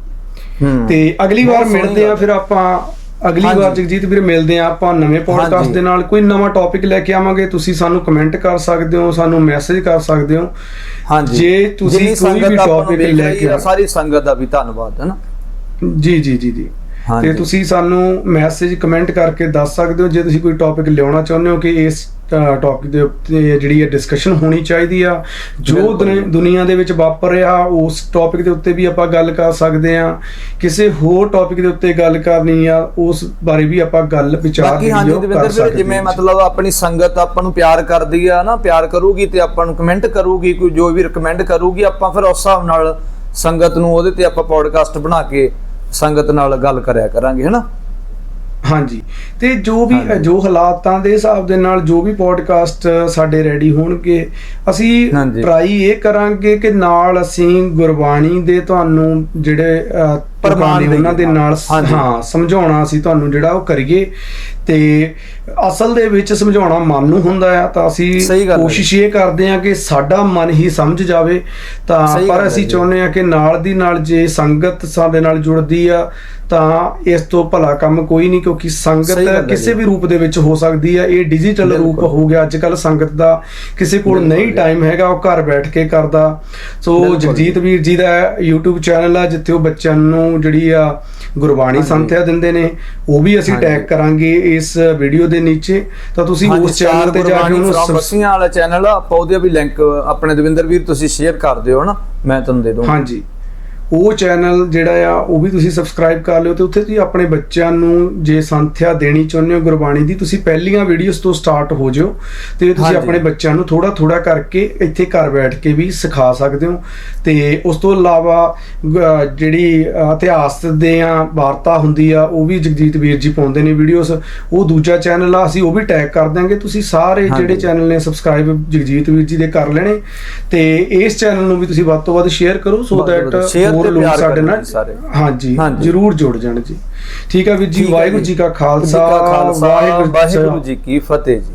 ਤੇ ਅਗਲੀ ਵਾਰ ਮਿਲਦੇ ਆ। ਫਿਰ ਆਪਾਂ ਅਗਲੀ। ਵਾਰ ਜਗਜੀਤ ਵੀਰ ਮਿਲਦੇ ਆ ਆਪਾਂ ਨਵੇਂ ਪੋਡਕਾਸਟ। ਦੇ ਨਾਲ ਕੋਈ ਨਵਾਂ ਟੌਪਿਕ ਲੈ ਕੇ ਆਵਾਂਗੇ ਤੁਸੀਂ ਸਾਨੂੰ ਕਮੈਂਟ ਕਰ ਸਕਦੇ ਹੋ ਸਾਨੂੰ ਮੈਸੇਜ ਕਰ ਸਕਦੇ ਹੋ ਹਾਂਜੀ ਜੇ ਤੁਸੀਂ ਕੋਈ ਵੀ ਵੇਖ ਲੈ ਕੇ ਸਾਰੀ ਸੰਗਤ ਦਾ ਵੀ ਧੰਨਵਾਦ ਹੈ ਨਾ ਜੀ ਜੀ ਜੀ ਜੀ। ਤੇ ਤੁਸੀਂ ਸਾਨੂੰ ਮੈਸੇਜ ਕਮੈਂਟ ਕਰਕੇ ਦੱਸ ਸਕਦੇ ਹੋ ਜੇ ਤੁਸੀਂ ਕੋਈ ਟੌਪਿਕ ਲਿਆਉਣਾ ਚਾਹੁੰਦੇ ਹੋ ਕਿ ਇਸ ਟੌਪਿਕ ਦੇ ਉੱਤੇ ਜਿਹੜੀ ਹੈ ਡਿਸਕਸ਼ਨ ਹੋਣੀ ਚਾਹੀਦੀ ਆ ਜੋ ਦੁਨੀਆ ਦੇ ਵਿੱਚ ਵਾਪਰ ਰਿਹਾ ਉਸ ਟੌਪਿਕ ਦੇ ਉੱਤੇ ਵੀ ਆਪਾਂ ਗੱਲ ਕਰ ਸਕਦੇ ਆ ਕਿਸੇ ਹੋਰ ਟੌਪਿਕ ਦੇ ਉੱਤੇ ਗੱਲ ਕਰਨੀ ਆ ਉਸ ਬਾਰੇ ਵੀ ਆਪਾਂ ਗੱਲ ਵਿਚਾਰ ਕਰ ਸਕਦੇ ਜਿਵੇਂ ਹਾਂ। ਮਤਲਬ ਆਪਣੀ ਸੰਗਤ ਆਪਾਂ ਨੂੰ ਪਿਆਰ ਕਰਦੀ ਆ ਨਾ ਪਿਆਰ ਕਰੂਗੀ ਤੇ ਆਪਾਂ ਨੂੰ ਕਮੈਂਟ ਕਰੂਗੀ ਕੋਈ ਜੋ ਵੀ ਰეკਮੈਂਡ ਕਰੂਗੀ ਆਪਾਂ ਫਿਰ ਉਸ ਹਿਸਾਬ ਨਾਲ ਸੰਗਤ ਨੂੰ ਉਹਦੇ ਤੇ ਆਪਾਂ ਪੋਡਕਾਸਟ ਬਣਾ ਕੇ ਸੰਗਤ ਨਾਲ ਗੱਲ ਕਰਿਆ ਕਰਾਂਗੇ ਹੈਨਾ ਹਾਂਜੀ ਤੇ ਜੋ ਵੀ। ਜੋ ਹਾਲਾਤਾਂ ਦੇ ਹਿਸਾਬ ਦੇ ਨਾਲ ਜੋ ਵੀ ਪੋਡਕਾਸਟ ਸਾਡੇ ਰੈਡੀ ਹੋਣਗੇ ਅਸੀਂ। ਟਰਾਈ ਇਹ ਕਰਾਂਗੇ ਕਿ ਨਾਲ ਅਸੀਂ ਗੁਰਬਾਣੀ ਦੇ ਤੁਹਾਨੂੰ ਜਿਹੜੇ ਪ੍ਰਮਾਣ ਉਹਨਾਂ ਦੇ। ਨਾਲ। ਹਾਂ ਸਮਝਾਉਣਾ ਅਸੀਂ ਤੁਹਾਨੂੰ ਜਿਹੜਾ ਉਹ ਕਰੀਏ ਤੇ ਅਸਲ ਦੇ ਵਿੱਚ ਸਮਝਾਉਣਾ ਮਨ ਨੂੰ ਹੁੰਦਾ ਆ ਤਾਂ ਅਸੀਂ ਕੋਸ਼ਿਸ਼ ਇਹ ਕਰਦੇ ਆ ਕਿ ਸਾਡਾ ਮਨ ਹੀ ਸਮਝ ਜਾਵੇ ਤਾਂ ਪਰ ਅਸੀਂ। ਚਾਹੁੰਦੇ ਆ ਕਿ ਨਾਲ ਦੀ ਨਾਲ ਜੇ ਸੰਗਤ ਸਾਡੇ ਨਾਲ ਜੁੜਦੀ ਆ ਤਾਂ ਇਸ ਤੋਂ ਭਲਾ ਕੰਮ ਕੋਈ ਨਹੀਂ ਕਿਉਂਕਿ ਸੰਗਤ ਕਿਸੇ। ਵੀ ਰੂਪ ਦੇ ਵਿੱਚ ਹੋ ਸਕਦੀ ਆ ਇਹ ਡਿਜੀਟਲ ਰੂਪ। ਹੋ ਗਿਆ ਅੱਜ ਕੱਲ ਸੰਗਤ ਦਾ ਕਿਸੇ ਕੋਲ ਨਹੀਂ। ਟਾਈਮ ਹੈਗਾ ਉਹ ਘਰ ਬੈਠ ਕੇ ਕਰਦਾ ਸੋ ਜਗਜੀਤ ਵੀਰ ਜੀ ਦਾ YouTube ਚੈਨਲ ਆ ਜਿੱਥੇ ਉਹ ਬੱਚਿਆਂ ਨੂੰ ਜਿਹੜੀ ਆ ਗੁਰਬਾਣੀ। ਸੰਥਿਆ ਦਿੰਦੇ ਨੇ ਉਹ ਵੀ ਅਸੀਂ। ਟੈਗ ਕਰਾਂਗੇ ਇਸ ਵੀਡੀਓ ਦੇ ਨੀਚੇ ਤਾਂ ਤੁਸੀਂ ਉਸ ਚੈਨਲ ਤੇ ਜਾ ਕੇ ਉਹਨੂੰ from ਸਬਸ- ਬੱਸੀਆਂ ਵਾਲਾ ਚੈਨਲ ਆਪਾਂ ਉਹਦੇ ਵੀ ਲਿੰਕ ਆਪਣੇ ਦਵਿੰਦਰ ਵੀਰ ਤੁਸੀਂ ਸ਼ੇਅਰ ਕਰ ਦਿਓ ਹਨਾ ਮੈਂ ਤੁਹਾਨੂੰ ਦੇ ਦੂੰਗਾ ਹਾਂਜੀ ਉਹ ਚੈਨਲ ਜਿਹੜਾ ਆ ਉਹ ਵੀ ਤੁਸੀਂ ਸਬਸਕ੍ਰਾਈਬ ਕਰ ਲਿਓ ਤੇ ਉੱਥੇ ਤੁਸੀਂ ਆਪਣੇ ਬੱਚਿਆਂ ਨੂੰ ਜੇ ਸੰਥਿਆ ਦੇਣੀ ਚਾਹੁੰਦੇ ਹੋ ਗੁਰਬਾਣੀ ਦੀ ਤੁਸੀਂ ਪਹਿਲੀਆਂ ਵੀਡੀਓਜ਼ ਤੋਂ ਸਟਾਰਟ ਹੋ ਜਿਓ ਤੇ ਤੁਸੀਂ। ਆਪਣੇ ਬੱਚਿਆਂ ਨੂੰ ਥੋੜਾ ਥੋੜਾ ਕਰਕੇ ਇੱਥੇ ਘਰ ਬੈਠ ਕੇ ਵੀ ਸਿਖਾ ਸਕਦੇ ਹੋ ਤੇ ਉਸ ਤੋਂ ਇਲਾਵਾ ਜਿਹੜੀ ਇਤਿਹਾਸ ਦੇ ਆ ਵਾਰਤਾ ਹੁੰਦੀ ਆ ਉਹ ਵੀ ਜਗਜੀਤ ਵੀਰ ਜੀ ਪਾਉਂਦੇ ਨੇ ਵੀਡੀਓਜ਼ ਉਹ ਦੂਜਾ ਚੈਨਲ ਆ ਅਸੀਂ ਉਹ ਵੀ ਟੈਗ ਕਰ ਦਾਂਗੇ ਤੁਸੀਂ ਸਾਰੇ। ਜਿਹੜੇ ਚੈਨਲ ਨੇ ਸਬਸਕ੍ਰਾਈਬ ਜਗਜੀਤ ਵੀਰ ਜੀ ਦੇ ਕਰ ਲੈਣੇ ਤੇ ਇਸ ਚੈਨਲ ਨੂੰ ਵੀ ਤੁਸੀਂ ਵੱਧ ਤੋਂ ਵੱਧ ਸ਼ੇਅਰ ਕਰੋ ਸੋ ਦੈਟ ਹੋਰ ਲੋਕ ਪਿਆਰ ਸਾਡੇ ਨਾਲ ਸਾਰੇ। ਹਾਂਜੀ। ਜਰੂਰ ਜੁੜ ਜਾਣ ਜੀ ਠੀਕ ਹੈ ਵੀਰ ਜੀ ਵਾਹਿਗੁਰੂ ਜੀ ਕਾ ਖਾਲਸਾ ਵਾਹਿਗੁਰੂ ਜੀ ਕੀ ਫਤਿਹ ਜੀ